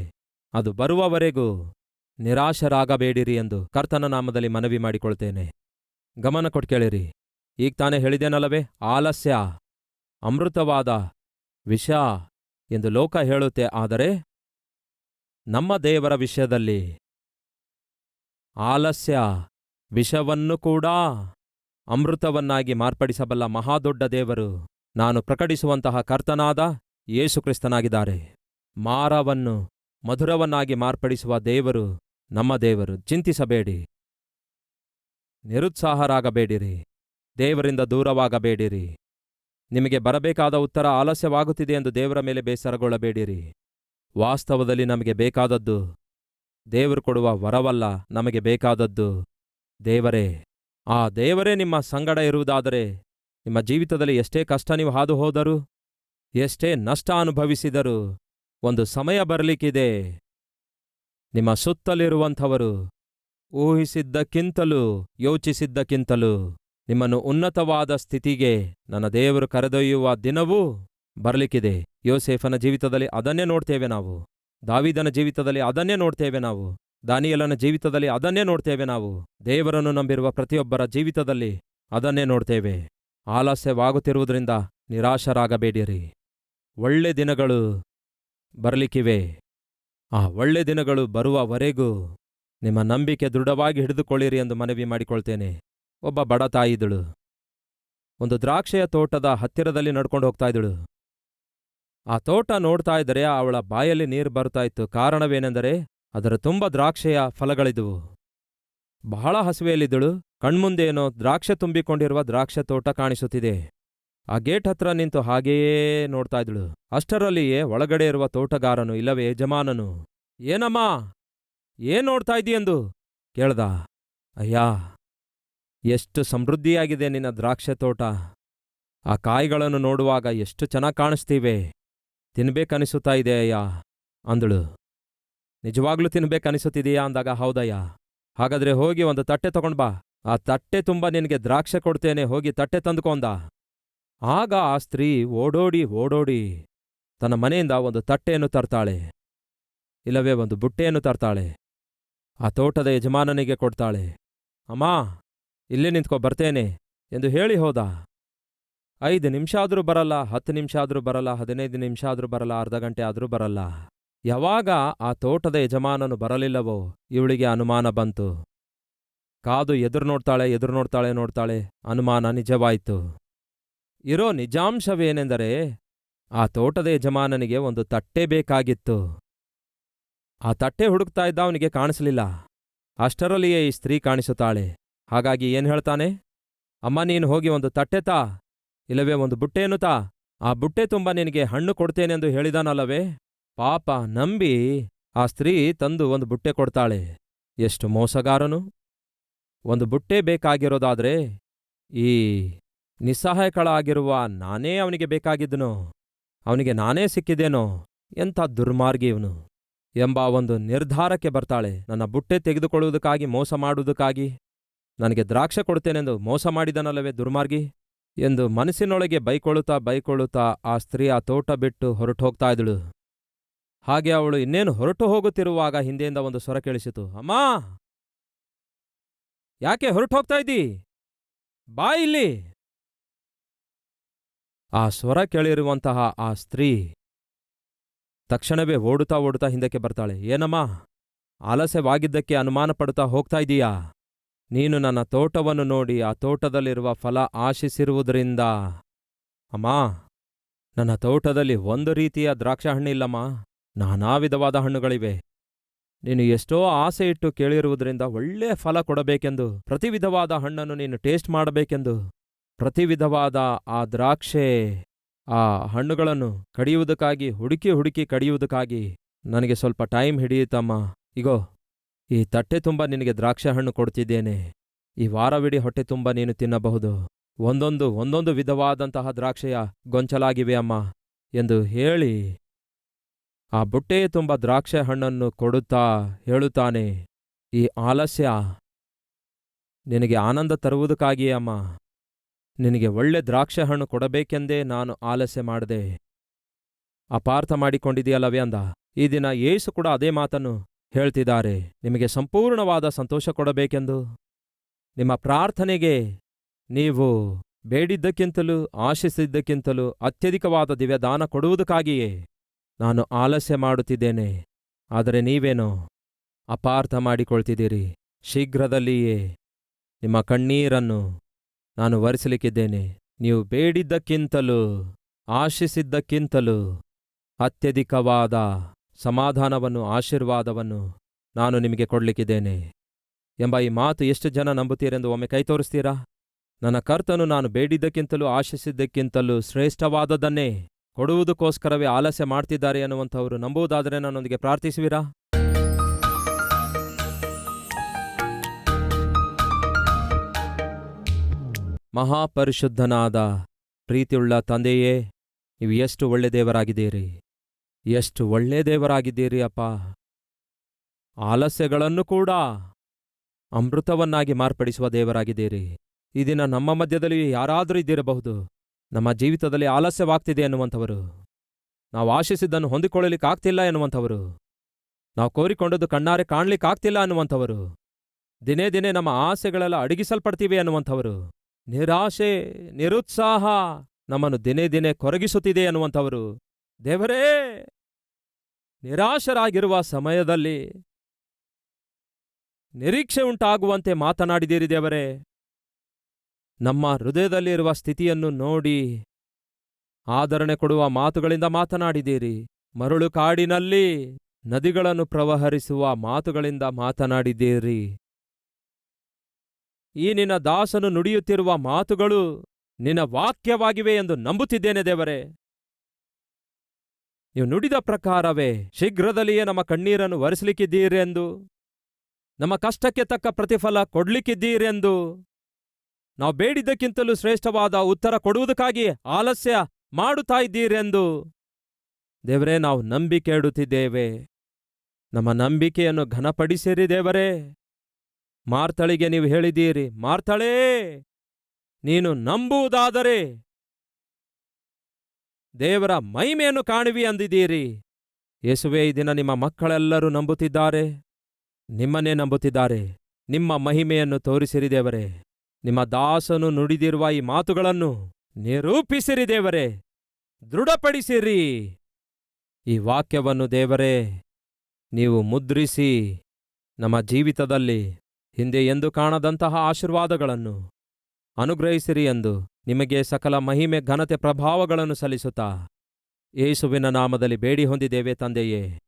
ಅದು ಬರುವವರೆಗೂ ನಿರಾಶರಾಗಬೇಡಿರಿ ಎಂದು ಕರ್ತನ ನಾಮದಲ್ಲಿ ಮನವಿ ಮಾಡಿಕೊಳ್ತೇನೆ ಗಮನ ಕೊಟ್ಟು ಕೇಳಿರಿ. ಈಗ ತಾನೇ ಹೇಳಿದೇನಲ್ಲವೇ ಆಲಸ್ಯ, ಅಮೃತವಾದ ವಿಷ ಎಂದು ಲೋಕ ಹೇಳುತ್ತೆ. ಆದರೆ ನಮ್ಮ ದೇವರ ವಿಷಯದಲ್ಲಿ ಆಲಸ್ಯ ವಿಷವನ್ನು ಕೂಡ ಅಮೃತವನ್ನಾಗಿ ಮಾರ್ಪಡಿಸಬಲ್ಲ ಮಹಾದೊಡ್ಡ ದೇವರು ನಾನು ಪ್ರಕಟಿಸುವಂತಹ ಕರ್ತನಾದ ಯೇಸುಕ್ರಿಸ್ತನಾಗಿದ್ದಾರೆ. ಮಾರವನ್ನು, ಮಧುರವನ್ನಾಗಿ ಮಾರ್ಪಡಿಸುವ ದೇವರು ನಮ್ಮ ದೇವರು. ಚಿಂತಿಸಬೇಡಿ. ನಿರುತ್ಸಾಹರಾಗಬೇಡಿರಿ. ದೇವರಿಂದ ದೂರವಾಗಬೇಡಿರಿ. ನಿಮಗೆ ಬರಬೇಕಾದ ಉತ್ತರ ಆಲಸ್ಯವಾಗುತ್ತಿದೆ ಎಂದು ದೇವರ ಮೇಲೆ ಬೇಸರಗೊಳ್ಳಬೇಡಿರಿ. ವಾಸ್ತವದಲ್ಲಿ ನಮಗೆ ಬೇಕಾದದ್ದು ದೇವರು ಕೊಡುವ ವರವಲ್ಲ, ನಮಗೆ ಬೇಕಾದದ್ದು ದೇವರೇ. ಆ ದೇವರೇ ನಿಮ್ಮ ಸಂಗಡ ಇರುವುದಾದರೆ ನಿಮ್ಮ ಜೀವಿತದಲ್ಲಿ ಎಷ್ಟೇ ಕಷ್ಟ ನೀವು ಹಾದು ಹೋದರೂ ಎಷ್ಟೇ ನಷ್ಟ ಅನುಭವಿಸಿದರೂ ಒಂದು ಸಮಯ ಬರಲಿಕ್ಕಿದೆ. ನಿಮ್ಮ ಸುತ್ತಲಿರುವಂಥವರು ಊಹಿಸಿದ್ದಕ್ಕಿಂತಲೂ, ಯೋಚಿಸಿದ್ದಕ್ಕಿಂತಲೂ ನಿಮ್ಮನ್ನು ಉನ್ನತವಾದ ಸ್ಥಿತಿಗೆ ನನ್ನ ದೇವರು ಕರೆದೊಯ್ಯುವ ದಿನವೂ ಬರಲಿಕ್ಕಿದೆ. ಯೋಸೇಫನ ಜೀವಿತದಲ್ಲಿ ಅದನ್ನೇ ನೋಡ್ತೇವೆ ನಾವು. ದಾವಿದನ ಜೀವಿತದಲ್ಲಿ ಅದನ್ನೇ ನೋಡ್ತೇವೆ ನಾವು. ದಾನಿಯಲನ ಜೀವಿತದಲ್ಲಿ ಅದನ್ನೇ ನೋಡ್ತೇವೆ ನಾವು. ದೇವರನ್ನು ನಂಬಿರುವ ಪ್ರತಿಯೊಬ್ಬರ ಜೀವಿತದಲ್ಲಿ ಅದನ್ನೇ ನೋಡ್ತೇವೆ. ಆಲಸ್ಯವಾಗುತ್ತಿರುವುದರಿಂದ ನಿರಾಶರಾಗಬೇಡಿರಿ. ಒಳ್ಳೆ ದಿನಗಳು ಬರಲಿಕ್ಕಿವೆ. ಆ ಒಳ್ಳೆ ದಿನಗಳು ಬರುವವರೆಗೂ ನಿಮ್ಮ ನಂಬಿಕೆ ದೃಢವಾಗಿ ಹಿಡಿದುಕೊಳ್ಳಿರಿ ಎಂದು ಮನವಿ ಮಾಡಿಕೊಳ್ತೇನೆ. ಒಬ್ಬ ಬಡ ತಾಯಿದಳು ಒಂದು ದ್ರಾಕ್ಷೆಯ ತೋಟದ ಹತ್ತಿರದಲ್ಲಿ ನಡ್ಕೊಂಡು ಹೋಗ್ತಾ ಇದ್ದಳು. ಆ ತೋಟ ನೋಡ್ತಾ ಇದ್ದರೆ ಅವಳ ಬಾಯಲ್ಲಿ ನೀರು ಬರ್ತಾ ಇತ್ತು. ಕಾರಣವೇನೆಂದರೆ ಅದರ ತುಂಬ ದ್ರಾಕ್ಷೆಯ ಫಲಗಳಿದ್ದುವು. ಬಹಳ ಹಸುವೆಯಲ್ಲಿದ್ದಳು. ಕಣ್ಮುಂದೇನೋ ದ್ರಾಕ್ಷೆ ತುಂಬಿಕೊಂಡಿರುವ ದ್ರಾಕ್ಷೆ ತೋಟ ಕಾಣಿಸುತ್ತಿದೆ. ಆ ಗೇಟ್ ಹತ್ರ ನಿಂತು ಹಾಗೆಯೇ ನೋಡ್ತಾ ಇದ್ಳು ಅಷ್ಟರಲ್ಲಿಯೇ ಒಳಗಡೆ ಇರುವ ತೋಟಗಾರನು ಇಲ್ಲವೇ ಯಜಮಾನನು. ಏನಮ್ಮ? ಏನ್ ನೋಡ್ತಾ ಇದೆಯೆಂದು ಕೇಳ್ದ. ಅಯ್ಯಾ, ಎಷ್ಟು ಸಮೃದ್ಧಿಯಾಗಿದೆ ನಿನ್ನ ದ್ರಾಕ್ಷೆ ತೋಟ. ಆ ಕಾಯಿಗಳನ್ನು ನೋಡುವಾಗ ಎಷ್ಟು ಚೆನ್ನಾಗಿ ಕಾಣಿಸ್ತೀವೆ. ತಿನ್ಬೇಕನಿಸುತ್ತಾ ಇದೆ ಅಯ್ಯ, ಅಂದಳು. ನಿಜವಾಗ್ಲೂ ತಿನ್ಬೇಕನಿಸುತ್ತಿದೆಯಾ ಅಂದಾಗ, ಹೌದಯ್ಯ. ಹಾಗಾದ್ರೆ ಹೋಗಿ ಒಂದು ತಟ್ಟೆ ತಗೊಂಡ್ಬಾ ಆ ತಟ್ಟೆ ತುಂಬ ನಿನಗೆ ದ್ರಾಕ್ಷೆ ಕೊಡ್ತೇನೆ, ಹೋಗಿ ತಟ್ಟೆ ತಂದುಕೊಂದ ಆಗ ಆ ಸ್ತ್ರೀ ಓಡೋಡಿ ಓಡೋಡಿ ತನ್ನ ಮನೆಯಿಂದ ಒಂದು ತಟ್ಟೆಯನ್ನು ತರ್ತಾಳೆ. ಇಲ್ಲವೇ ಒಂದು ಬುಟ್ಟೆಯನ್ನು ತರ್ತಾಳೆ. ಆ ತೋಟದ ಯಜಮಾನನಿಗೆ ಕೊಡ್ತಾಳೆ. ಅಮ್ಮ, ಇಲ್ಲೇ ನಿಂತ್ಕೊ, ಬರ್ತೇನೆ ಎಂದು ಹೇಳಿ ಹೋದ. ಐದು ನಿಮಿಷ ಆದರೂ ಬರಲ್ಲ, ಹತ್ತು ನಿಮಿಷ ಆದರೂ ಬರಲ್ಲ, ಹದಿನೈದು ನಿಮಿಷ ಆದರೂ ಬರಲ್ಲ, ಅರ್ಧ ಗಂಟೆ ಆದರೂ ಬರಲ್ಲ. ಯಾವಾಗ ಆ ತೋಟದ ಯಜಮಾನನು ಬರಲಿಲ್ಲವೋ, ಇವಳಿಗೆ ಅನುಮಾನ ಬಂತು. ಕಾದು ಎದುರು ನೋಡ್ತಾಳೆ ಎದುರು ನೋಡ್ತಾಳೆ ನೋಡ್ತಾಳೆ. ಅನುಮಾನ ನಿಜವಾಯಿತು. ಇರೋ ನಿಜಾಂಶವೇನೆಂದರೆ ಆ ತೋಟದ ಯಜಮಾನನಿಗೆ ಒಂದು ತಟ್ಟೆ ಬೇಕಾಗಿತ್ತು. ಆ ತಟ್ಟೆ ಹುಡುಕ್ತಾ ಇದ್ದ ಅವನಿಗೆ ಕಾಣಿಸಲಿಲ್ಲ. ಅಷ್ಟರಲ್ಲಿಯೇ ಈ ಸ್ತ್ರೀ ಕಾಣಿಸುತ್ತಾಳೆ. ಹಾಗಾಗಿ ಏನ್ ಹೇಳ್ತಾನೆ? ಅಮ್ಮ, ನೀನು ಹೋಗಿ ಒಂದು ತಟ್ಟೆ ತಾ, ಇಲ್ಲವೇ ಒಂದು ಬುಟ್ಟೆಯನ್ನು ತಾ. ಆ ಬುಟ್ಟೆ ತುಂಬ ನಿನಗೆ ಹಣ್ಣು ಕೊಡ್ತೇನೆಂದು ಹೇಳಿದಾನಲ್ಲವೇ? ಪಾಪ, ನಂಬಿ ಆ ಸ್ತ್ರೀ ತಂದು ಒಂದು ಬುಟ್ಟೆ ಕೊಡ್ತಾಳೆ. ಎಷ್ಟು ಮೋಸಗಾರನು. ಒಂದು ಬುಟ್ಟೆ ಬೇಕಾಗಿರೋದಾದ್ರೆ ಈ ನಿಸ್ಸಹಾಯಕಳಾಗಿರುವ ನಾನೇ ಅವನಿಗೆ ಬೇಕಾಗಿದ್ದನೋ. ಅವನಿಗೆ ನಾನೇ ಸಿಕ್ಕಿದ್ದೇನೋ ಎಂಥ ದುರ್ಮಾರ್ಗಿ ಇವನು. ಎಂಬ ಒಂದು ನಿರ್ಧಾರಕ್ಕೆ ಬರ್ತಾಳೆ. ನನ್ನ ಬುಟ್ಟೆ ತೆಗೆದುಕೊಳ್ಳುವುದಕ್ಕಾಗಿ, ಮೋಸ ಮಾಡುವುದಕ್ಕಾಗಿ. ನನಗೆ ದ್ರಾಕ್ಷ ಕೊಡುತ್ತೇನೆಂದು ಮೋಸ ಮಾಡಿದನಲ್ಲವೇ ದುರ್ಮಾರ್ಗಿ? ಎಂದು ಮನಸ್ಸಿನೊಳಗೆ ಬೈಕೊಳ್ಳುತ್ತಾ ಬೈಕೊಳ್ಳುತ್ತಾ ಆ ಸ್ತ್ರೀ ಆ ತೋಟ ಬಿಟ್ಟು ಹೊರಟು ಹೋಗ್ತಾ ಇದ್ದಳು. ಹಾಗೆ ಅವಳು ಇನ್ನೇನು ಹೊರಟು ಹೋಗುತ್ತಿರುವಾಗ ಹಿಂದೆಯಿಂದ ಒಂದು ಸ್ವರ ಕೇಳಿಸಿತು. ಅಮ್ಮಾ! ಯಾಕೆ ಹೊರಟು ಹೋಗ್ತಾ ಇದ್ದೀ? ಬಾ ಇಲ್ಲಿ! ಆ ಸ್ವರ ಕೇಳಿರುವಂತಹ ಆ ಸ್ತ್ರೀ ತಕ್ಷಣವೇ ಓಡುತ್ತಾ ಓಡುತ್ತಾ ಹಿಂದಕ್ಕೆ ಬರ್ತಾಳೆ. ಏನಮ್ಮ? ಆಲಸ್ಯವಾಗಿದ್ದಕ್ಕೆ ಅನುಮಾನ ಪಡುತ್ತಾ ಹೋಗ್ತಾ ಇದೀಯಾ? ನೀನು ನನ್ನ ತೋಟವನ್ನು ನೋಡಿ ಆ ತೋಟದಲ್ಲಿರುವ ಫಲ ಆಶಿಸಿರುವುದರಿಂದ. ಅಮ್ಮ, ನನ್ನ ತೋಟದಲ್ಲಿ ಒಂದು ರೀತಿಯ ದ್ರಾಕ್ಷ ಹಣ್ಣಿಲ್ಲಮ್ಮ ನಾನಾ ವಿಧವಾದ ಹಣ್ಣುಗಳಿವೆ. ನೀನು ಎಷ್ಟೋ ಆಸೆ ಇಟ್ಟು ಕೇಳಿರುವುದರಿಂದ ಒಳ್ಳೆ ಫಲ ಕೊಡಬೇಕೆಂದು ಪ್ರತಿವಿಧವಾದ ಹಣ್ಣನ್ನು ನೀನು ಟೇಸ್ಟ್ ಮಾಡಬೇಕೆಂದು. ಪ್ರತಿ ವಿಧವಾದ ಆ ದ್ರಾಕ್ಷೆ, ಆ ಹಣ್ಣುಗಳನ್ನು ಕಡಿಯುವುದಕ್ಕಾಗಿ, ಹುಡುಕಿ ಹುಡುಕಿ ಕಡಿಯುವುದಕ್ಕಾಗಿ ನನಗೆ ಸ್ವಲ್ಪ ಟೈಮ್ ಹಿಡಿಯುತ್ತಮ್ಮ ಇಗೋ, ಈ ತಟ್ಟೆ ತುಂಬ ನಿನಗೆ ದ್ರಾಕ್ಷೆ ಹಣ್ಣು ಕೊಡ್ತಿದ್ದೇನೆ. ಈ ವಾರವಿಡೀ ಹೊಟ್ಟೆ ತುಂಬ ನೀನು ತಿನ್ನಬಹುದು. ಒಂದೊಂದು ಒಂದೊಂದು ವಿಧವಾದಂತಹ ದ್ರಾಕ್ಷೆಯ ಗೊಂಚಲಾಗಿವೆ ಅಮ್ಮ ಎಂದು ಹೇಳಿ ಆ ಬುಟ್ಟೆಯ ತುಂಬ ದ್ರಾಕ್ಷೆ ಹಣ್ಣನ್ನು ಕೊಡುತ್ತಾ ಹೇಳುತ್ತಾನೆ. ಈ ಆಲಸ್ಯ ನಿನಗೆ ಆನಂದ ತರುವುದಕ್ಕಾಗಿಯೇ ಅಮ್ಮ. ನಿನಗೆ ಒಳ್ಳೆ ದ್ರಾಕ್ಷೆ ಹಣ್ಣು ಕೊಡಬೇಕೆಂದೇ ನಾನು ಆಲಸ್ಯ ಮಾಡಿದೆ. ಅಪಾರ್ಥ ಮಾಡಿಕೊಂಡಿದೆಯಲ್ಲವೇ ಅಂದ. ಈ ದಿನ ಏಸು ಕೂಡ ಅದೇ ಮಾತನ್ನು ಹೇಳ್ತಿದ್ದಾರೆ. ನಿಮಗೆ ಸಂಪೂರ್ಣವಾದ ಸಂತೋಷ ಕೊಡಬೇಕೆಂದು. ನಿಮ್ಮ ಪ್ರಾರ್ಥನೆಗೆ ನೀವು ಬೇಡಿದ್ದಕ್ಕಿಂತಲೂ ಆಶಿಸಿದ್ದಕ್ಕಿಂತಲೂ ಅತ್ಯಧಿಕವಾದ ದಿವ್ಯದಾನ ಕೊಡುವುದಕ್ಕಾಗಿಯೇ ನಾನು ಆಲಸ್ಯ ಮಾಡುತ್ತಿದ್ದೇನೆ. ಆದರೆ ನೀವೇನೋ ಅಪಾರ್ಥ ಮಾಡಿಕೊಳ್ತಿದ್ದೀರಿ? ಶೀಘ್ರದಲ್ಲಿಯೇ ನಿಮ್ಮ ಕಣ್ಣೀರನ್ನು ನಾನು ವರಿಸಲಿಕ್ಕಿದ್ದೇನೆ. ನೀವು ಬೇಡಿದ್ದಕ್ಕಿಂತಲೂ, ಆಶಿಸಿದ್ದಕ್ಕಿಂತಲೂ ಅತ್ಯಧಿಕವಾದ ಸಮಾಧಾನವನ್ನು, ಆಶೀರ್ವಾದವನ್ನು ನಾನು ನಿಮಗೆ ಕೊಡಲಿಕ್ಕಿದ್ದೇನೆ. ಎಂಬ ಈ ಮಾತು ಎಷ್ಟು ಜನ ನಂಬುತ್ತೀರೆಂದು ಒಮ್ಮೆ ಕೈ ತೋರಿಸ್ತೀರಾ? ನನ್ನ ಕರ್ತನು ನಾನು ಬೇಡಿದ್ದಕ್ಕಿಂತಲೂ, ಆಶಿಸಿದ್ದಕ್ಕಿಂತಲೂ ಶ್ರೇಷ್ಠವಾದದ್ದನ್ನೇ ಕೊಡುವುದಕ್ಕೋಸ್ಕರವೇ ಆಲಸ್ಯ ಮಾಡ್ತಿದ್ದಾರೆ ಅನ್ನುವಂಥವರು ನಂಬುವುದಾದರೆ ನನ್ನೊಂದಿಗೆ ಪ್ರಾರ್ಥಿಸುವಿರಾ? ಮಹಾಪರಿಶುದ್ಧನಾದ ಪ್ರೀತಿಯುಳ್ಳ ತಂದೆಯೇ, ನೀವು ಎಷ್ಟು ಒಳ್ಳೆ ದೇವರಾಗಿದ್ದೀರಿ? ಎಷ್ಟು ಒಳ್ಳೆ ದೇವರಾಗಿದ್ದೀರಿ ಅಪ್ಪ? ಆಲಸ್ಯಗಳನ್ನು ಕೂಡ ಅಮೃತವನ್ನಾಗಿ ಮಾರ್ಪಡಿಸುವ ದೇವರಾಗಿದ್ದೀರಿ. ಈ ದಿನ ನಮ್ಮ ಮಧ್ಯದಲ್ಲಿ ಯಾರಾದರೂ ಇದ್ದಿರಬಹುದು. ನಮ್ಮ ಜೀವಿತದಲ್ಲಿ ಆಲಸ್ಯವಾಗ್ತಿದೆ ಎನ್ನುವಂಥವರು. ನಾವು ಆಶಿಸಿದ್ದನ್ನು ಹೊಂದಿಕೊಳ್ಳಲಿಕ್ಕಾಗ್ತಿಲ್ಲ ಎನ್ನುವಂಥವರು. ನಾವು ಕೋರಿಕೊಂಡದ್ದು ಕಣ್ಣಾರೆ ಕಾಣಲಿಕ್ಕಾಗ್ತಿಲ್ಲ ಅನ್ನುವಂಥವರು ದಿನೇ ದಿನೇ ನಮ್ಮ ಆಸೆಗಳೆಲ್ಲ ಅಡಗಿಸಲ್ಪಡ್ತೀವಿ ಅನ್ನುವಂಥವರು ನಿರಾಶೆ, ನಿರುತ್ಸಾಹ ನಮ್ಮನ್ನು ದಿನೇ ದಿನೇ ಕೊರಗಿಸುತ್ತಿದೆ ಅನ್ನುವಂಥವರು, ದೇವರೇ, ನಿರಾಶರಾಗಿರುವ ಸಮಯದಲ್ಲಿ ನಿರೀಕ್ಷೆ ಉಂಟಾಗುವಂತೆ ಮಾತನಾಡಿದಿರಿ ದೇವರೇ. ನಮ್ಮ ಹೃದಯದಲ್ಲಿರುವ ಸ್ಥಿತಿಯನ್ನು ನೋಡಿ ಆದರಣೆ ಕೊಡುವ ಮಾತುಗಳಿಂದ ಮಾತನಾಡಿದ್ದೀರಿ. ಮರಳು ಕಾಡಿನಲ್ಲಿ ನದಿಗಳನ್ನು ಪ್ರವಹರಿಸುವ ಮಾತುಗಳಿಂದ ಮಾತನಾಡಿದ್ದೀರಿ. ಈ ನಿನ್ನ ದಾಸನು ನುಡಿಯುತ್ತಿರುವ ಮಾತುಗಳು ನಿನ್ನ ವಾಕ್ಯವಾಗಿವೆ ಎಂದು ನಂಬುತ್ತಿದ್ದೇನೆ ದೇವರೇ. ನೀವು ನುಡಿದ ಪ್ರಕಾರವೇ ಶೀಘ್ರದಲ್ಲಿಯೇ ನಮ್ಮ ಕಣ್ಣೀರನ್ನು ಒರೆಸಲಿಕ್ಕಿದ್ದೀರೆಂದು, ನಮ್ಮ ಕಷ್ಟಕ್ಕೆ ತಕ್ಕ ಪ್ರತಿಫಲ ಕೊಡ್ಲಿಕ್ಕಿದ್ದೀರೆಂದು, ನಾವು ಬೇಡಿದ್ದಕ್ಕಿಂತಲೂ ಶ್ರೇಷ್ಠವಾದ ಉತ್ತರ ಕೊಡುವುದಕ್ಕಾಗಿ ಆಲಸ್ಯ ಮಾಡುತ್ತಾ ಇದ್ದೀರೆಂದು ದೇವರೇ, ನಾವು ನಂಬಿಕೆ ಇಡುತ್ತಿದ್ದೇವೆ. ನಮ್ಮ ನಂಬಿಕೆಯನ್ನು ಘನಪಡಿಸಿರಿ ದೇವರೇ. ಮಾರ್ತಳಿಗೆ ನೀವು ಹೇಳಿದ್ದೀರಿ ಮಾರ್ತಳೇ ನೀನು ನಂಬುವುದಾದರೆ ದೇವರ ಮಹಿಮೆಯನ್ನು ಕಾಣುವಿ ಅಂದಿದ್ದೀರಿ. ಯೇಸುವೆ, ಈ ದಿನ ನಿಮ್ಮ ಮಕ್ಕಳೆಲ್ಲರೂ ನಂಬುತ್ತಿದ್ದಾರೆ. ನಿಮ್ಮನ್ನೇ ನಂಬುತ್ತಿದ್ದಾರೆ. ನಿಮ್ಮ ಮಹಿಮೆಯನ್ನು ತೋರಿಸಿರಿ ದೇವರೇ. ನಿಮ್ಮ ದಾಸನು ನುಡಿದಿರುವ ಈ ಮಾತುಗಳನ್ನು ನಿರೂಪಿಸಿರಿ ದೇವರೇ. ದೃಢಪಡಿಸಿರಿ. ಈ ವಾಕ್ಯವನ್ನು ದೇವರೇ, ನೀವು ಮುದ್ರಿಸಿ ನಮ್ಮ ಜೀವಿತದಲ್ಲಿ ಹಿಂದೆ ಎಂದು ಕಾಣದಂತಹ ಆಶೀರ್ವಾದಗಳನ್ನು. ಅನುಗ್ರಹಿಸಿರಿ ಎಂದು ನಿಮಗೆ ಸಕಲ ಮಹಿಮೆ, ಘನತೆ, ಪ್ರಭಾವಗಳನ್ನು ಸಲ್ಲಿಸುತ್ತಾ. ಯೇಸುವಿನ ನಾಮದಲ್ಲಿ ಬೇಡಿ ಹೊಂದಿದ್ದೇವೆ ತಂದೆಯೇ.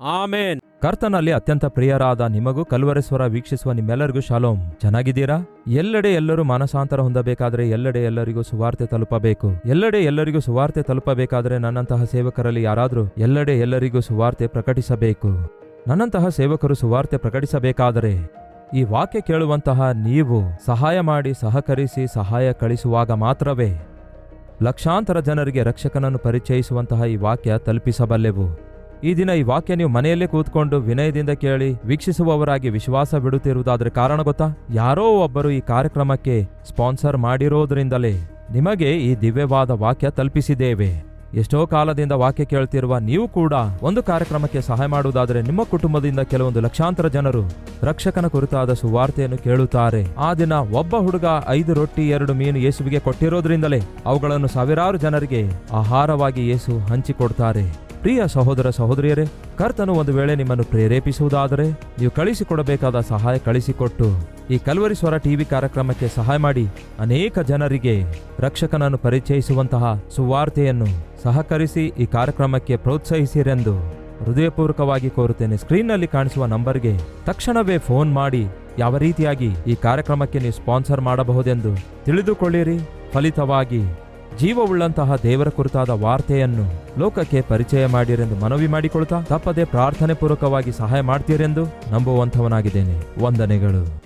ಆಮೇನ್. ಕರ್ತನಲ್ಲಿ ಅತ್ಯಂತ ಪ್ರಿಯರಾದ ನಿಮಗೂ ಕಲ್ವರೇಶ್ವರ ವೀಕ್ಷಿಸುವ ನಿಮ್ಮೆಲ್ಲರಿಗೂ ಶಾಲೋಮ್. ಚೆನ್ನಾಗಿದ್ದೀರಾ? ಎಲ್ಲೆಡೆ ಎಲ್ಲರೂ ಮಾನಸಾಂತರ ಹೊಂದಬೇಕಾದ್ರೆ ಎಲ್ಲೆಡೆ ಎಲ್ಲರಿಗೂ ಸುವಾರ್ತೆ ತಲುಪಬೇಕು. ಎಲ್ಲೆಡೆ ಎಲ್ಲರಿಗೂ ಸುವಾರ್ತೆ ತಲುಪಬೇಕಾದ್ರೆ ನನ್ನಂತಹ ಸೇವಕರಲ್ಲಿ ಯಾರಾದರೂ ಎಲ್ಲೆಡೆ ಎಲ್ಲರಿಗೂ ಸುವಾರ್ತೆ ಪ್ರಕಟಿಸಬೇಕು. ನನ್ನಂತಹ ಸೇವಕರು ಸುವಾರ್ತೆ ಪ್ರಕಟಿಸಬೇಕಾದರೆ ಈ ವಾಕ್ಯ ಕೇಳುವಂತಹ ನೀವು ಸಹಾಯ ಮಾಡಿ, ಸಹಕರಿಸಿ, ಸಹಾಯ ಕಳಿಸುವಾಗ ಮಾತ್ರವೇ ಲಕ್ಷಾಂತರ ಜನರಿಗೆ ರಕ್ಷಕನನ್ನು ಪರಿಚಯಿಸುವಂತಹ ಈ ವಾಕ್ಯ ತಲುಪಿಸಬಲ್ಲೆವು. ಈ ದಿನ ಈ ವಾಕ್ಯ ನೀವು ಮನೆಯಲ್ಲೇ ಕೂತ್ಕೊಂಡು ವಿನಯದಿಂದ ಕೇಳಿ, ವೀಕ್ಷಿಸುವವರಾಗಿ ವಿಶ್ವಾಸ ಬಿಡುತ್ತಿರುವುದಾದ್ರೆ ಕಾರಣ ಗೊತ್ತಾ? ಯಾರೋ ಒಬ್ಬರು ಈ ಕಾರ್ಯಕ್ರಮಕ್ಕೆ ಸ್ಪಾನ್ಸರ್ ಮಾಡಿರೋದ್ರಿಂದಲೇ ನಿಮಗೆ ಈ ದಿವ್ಯವಾದ ವಾಕ್ಯ ತಲುಪಿಸಿದ್ದೇವೆ. ಎಷ್ಟೋ ಕಾಲದಿಂದ ವಾಕ್ಯ ಕೇಳ್ತಿರುವ ನೀವು ಕೂಡ ಒಂದು ಕಾರ್ಯಕ್ರಮಕ್ಕೆ ಸಹಾಯ ಮಾಡುವುದಾದರೆ ನಿಮ್ಮ ಕುಟುಂಬದಿಂದ ಕೆಲವೊಂದು ಲಕ್ಷಾಂತರ ಜನರು ರಕ್ಷಕನ ಕುರಿತಾದ ಸುವಾರ್ತೆಯನ್ನು ಕೇಳುತ್ತಾರೆ. ಆ ದಿನ ಒಬ್ಬ ಹುಡುಗ ಐದು ರೊಟ್ಟಿ, ಎರಡು ಮೀನು ಯೇಸುವಿಗೆ ಕೊಟ್ಟಿರೋದ್ರಿಂದಲೇ ಅವುಗಳನ್ನು ಸಾವಿರಾರು ಜನರಿಗೆ ಆಹಾರವಾಗಿ ಯೇಸು ಹಂಚಿಕೊಡ್ತಾರೆ. ಪ್ರಿಯ ಸಹೋದರ ಸಹೋದರಿಯರೇ, ಕರ್ತನು ಒಂದು ವೇಳೆ ನಿಮ್ಮನ್ನು ಪ್ರೇರೇಪಿಸುವುದಾದರೆ ನೀವು ಕಳಿಸಿಕೊಡಬೇಕಾದ ಸಹಾಯ ಕಳಿಸಿಕೊಟ್ಟು ಈ ಕಲ್ವರಿ ಸ್ವರ ಟಿವಿ ಕಾರ್ಯಕ್ರಮಕ್ಕೆ ಸಹಾಯ ಮಾಡಿ ಅನೇಕ ಜನರಿಗೆ ರಕ್ಷಕನನ್ನು ಪರಿಚಯಿಸುವಂತಹ ಸುವಾರ್ತೆಯನ್ನು ಸಹಕರಿಸಿ ಈ ಕಾರ್ಯಕ್ರಮಕ್ಕೆ ಪ್ರೋತ್ಸಾಹಿಸಿರೆಂದು ಹೃದಯಪೂರ್ವಕವಾಗಿ ಕೋರುತ್ತೇನೆ. ಸ್ಕ್ರೀನ್ನಲ್ಲಿ ಕಾಣಿಸುವ ನಂಬರ್ಗೆ ತಕ್ಷಣವೇ ಫೋನ್ ಮಾಡಿ ಯಾವ ರೀತಿಯಾಗಿ ಈ ಕಾರ್ಯಕ್ರಮಕ್ಕೆ ನೀವು ಸ್ಪಾನ್ಸರ್ ಮಾಡಬಹುದೆಂದು ತಿಳಿದುಕೊಳ್ಳಿರಿ. ಫಲಿತವಾಗಿ ಜೀವವುಳ್ಳಂತಹ ದೇವರ ಕುರಿತಾದ ವಾರ್ತೆಯನ್ನು ಲೋಕಕ್ಕೆ ಪರಿಚಯ ಮಾಡಿರೆಂದು ಮನವಿ ಮಾಡಿಕೊಳ್ತಾ ತಪ್ಪದೆ ಪ್ರಾರ್ಥನೆ ಪೂರ್ವಕವಾಗಿ ಸಹಾಯ ಮಾಡ್ತೀರೆಂದು ನಂಬುವಂಥವನಾಗಿದ್ದೇನೆ. ವಂದನೆಗಳು.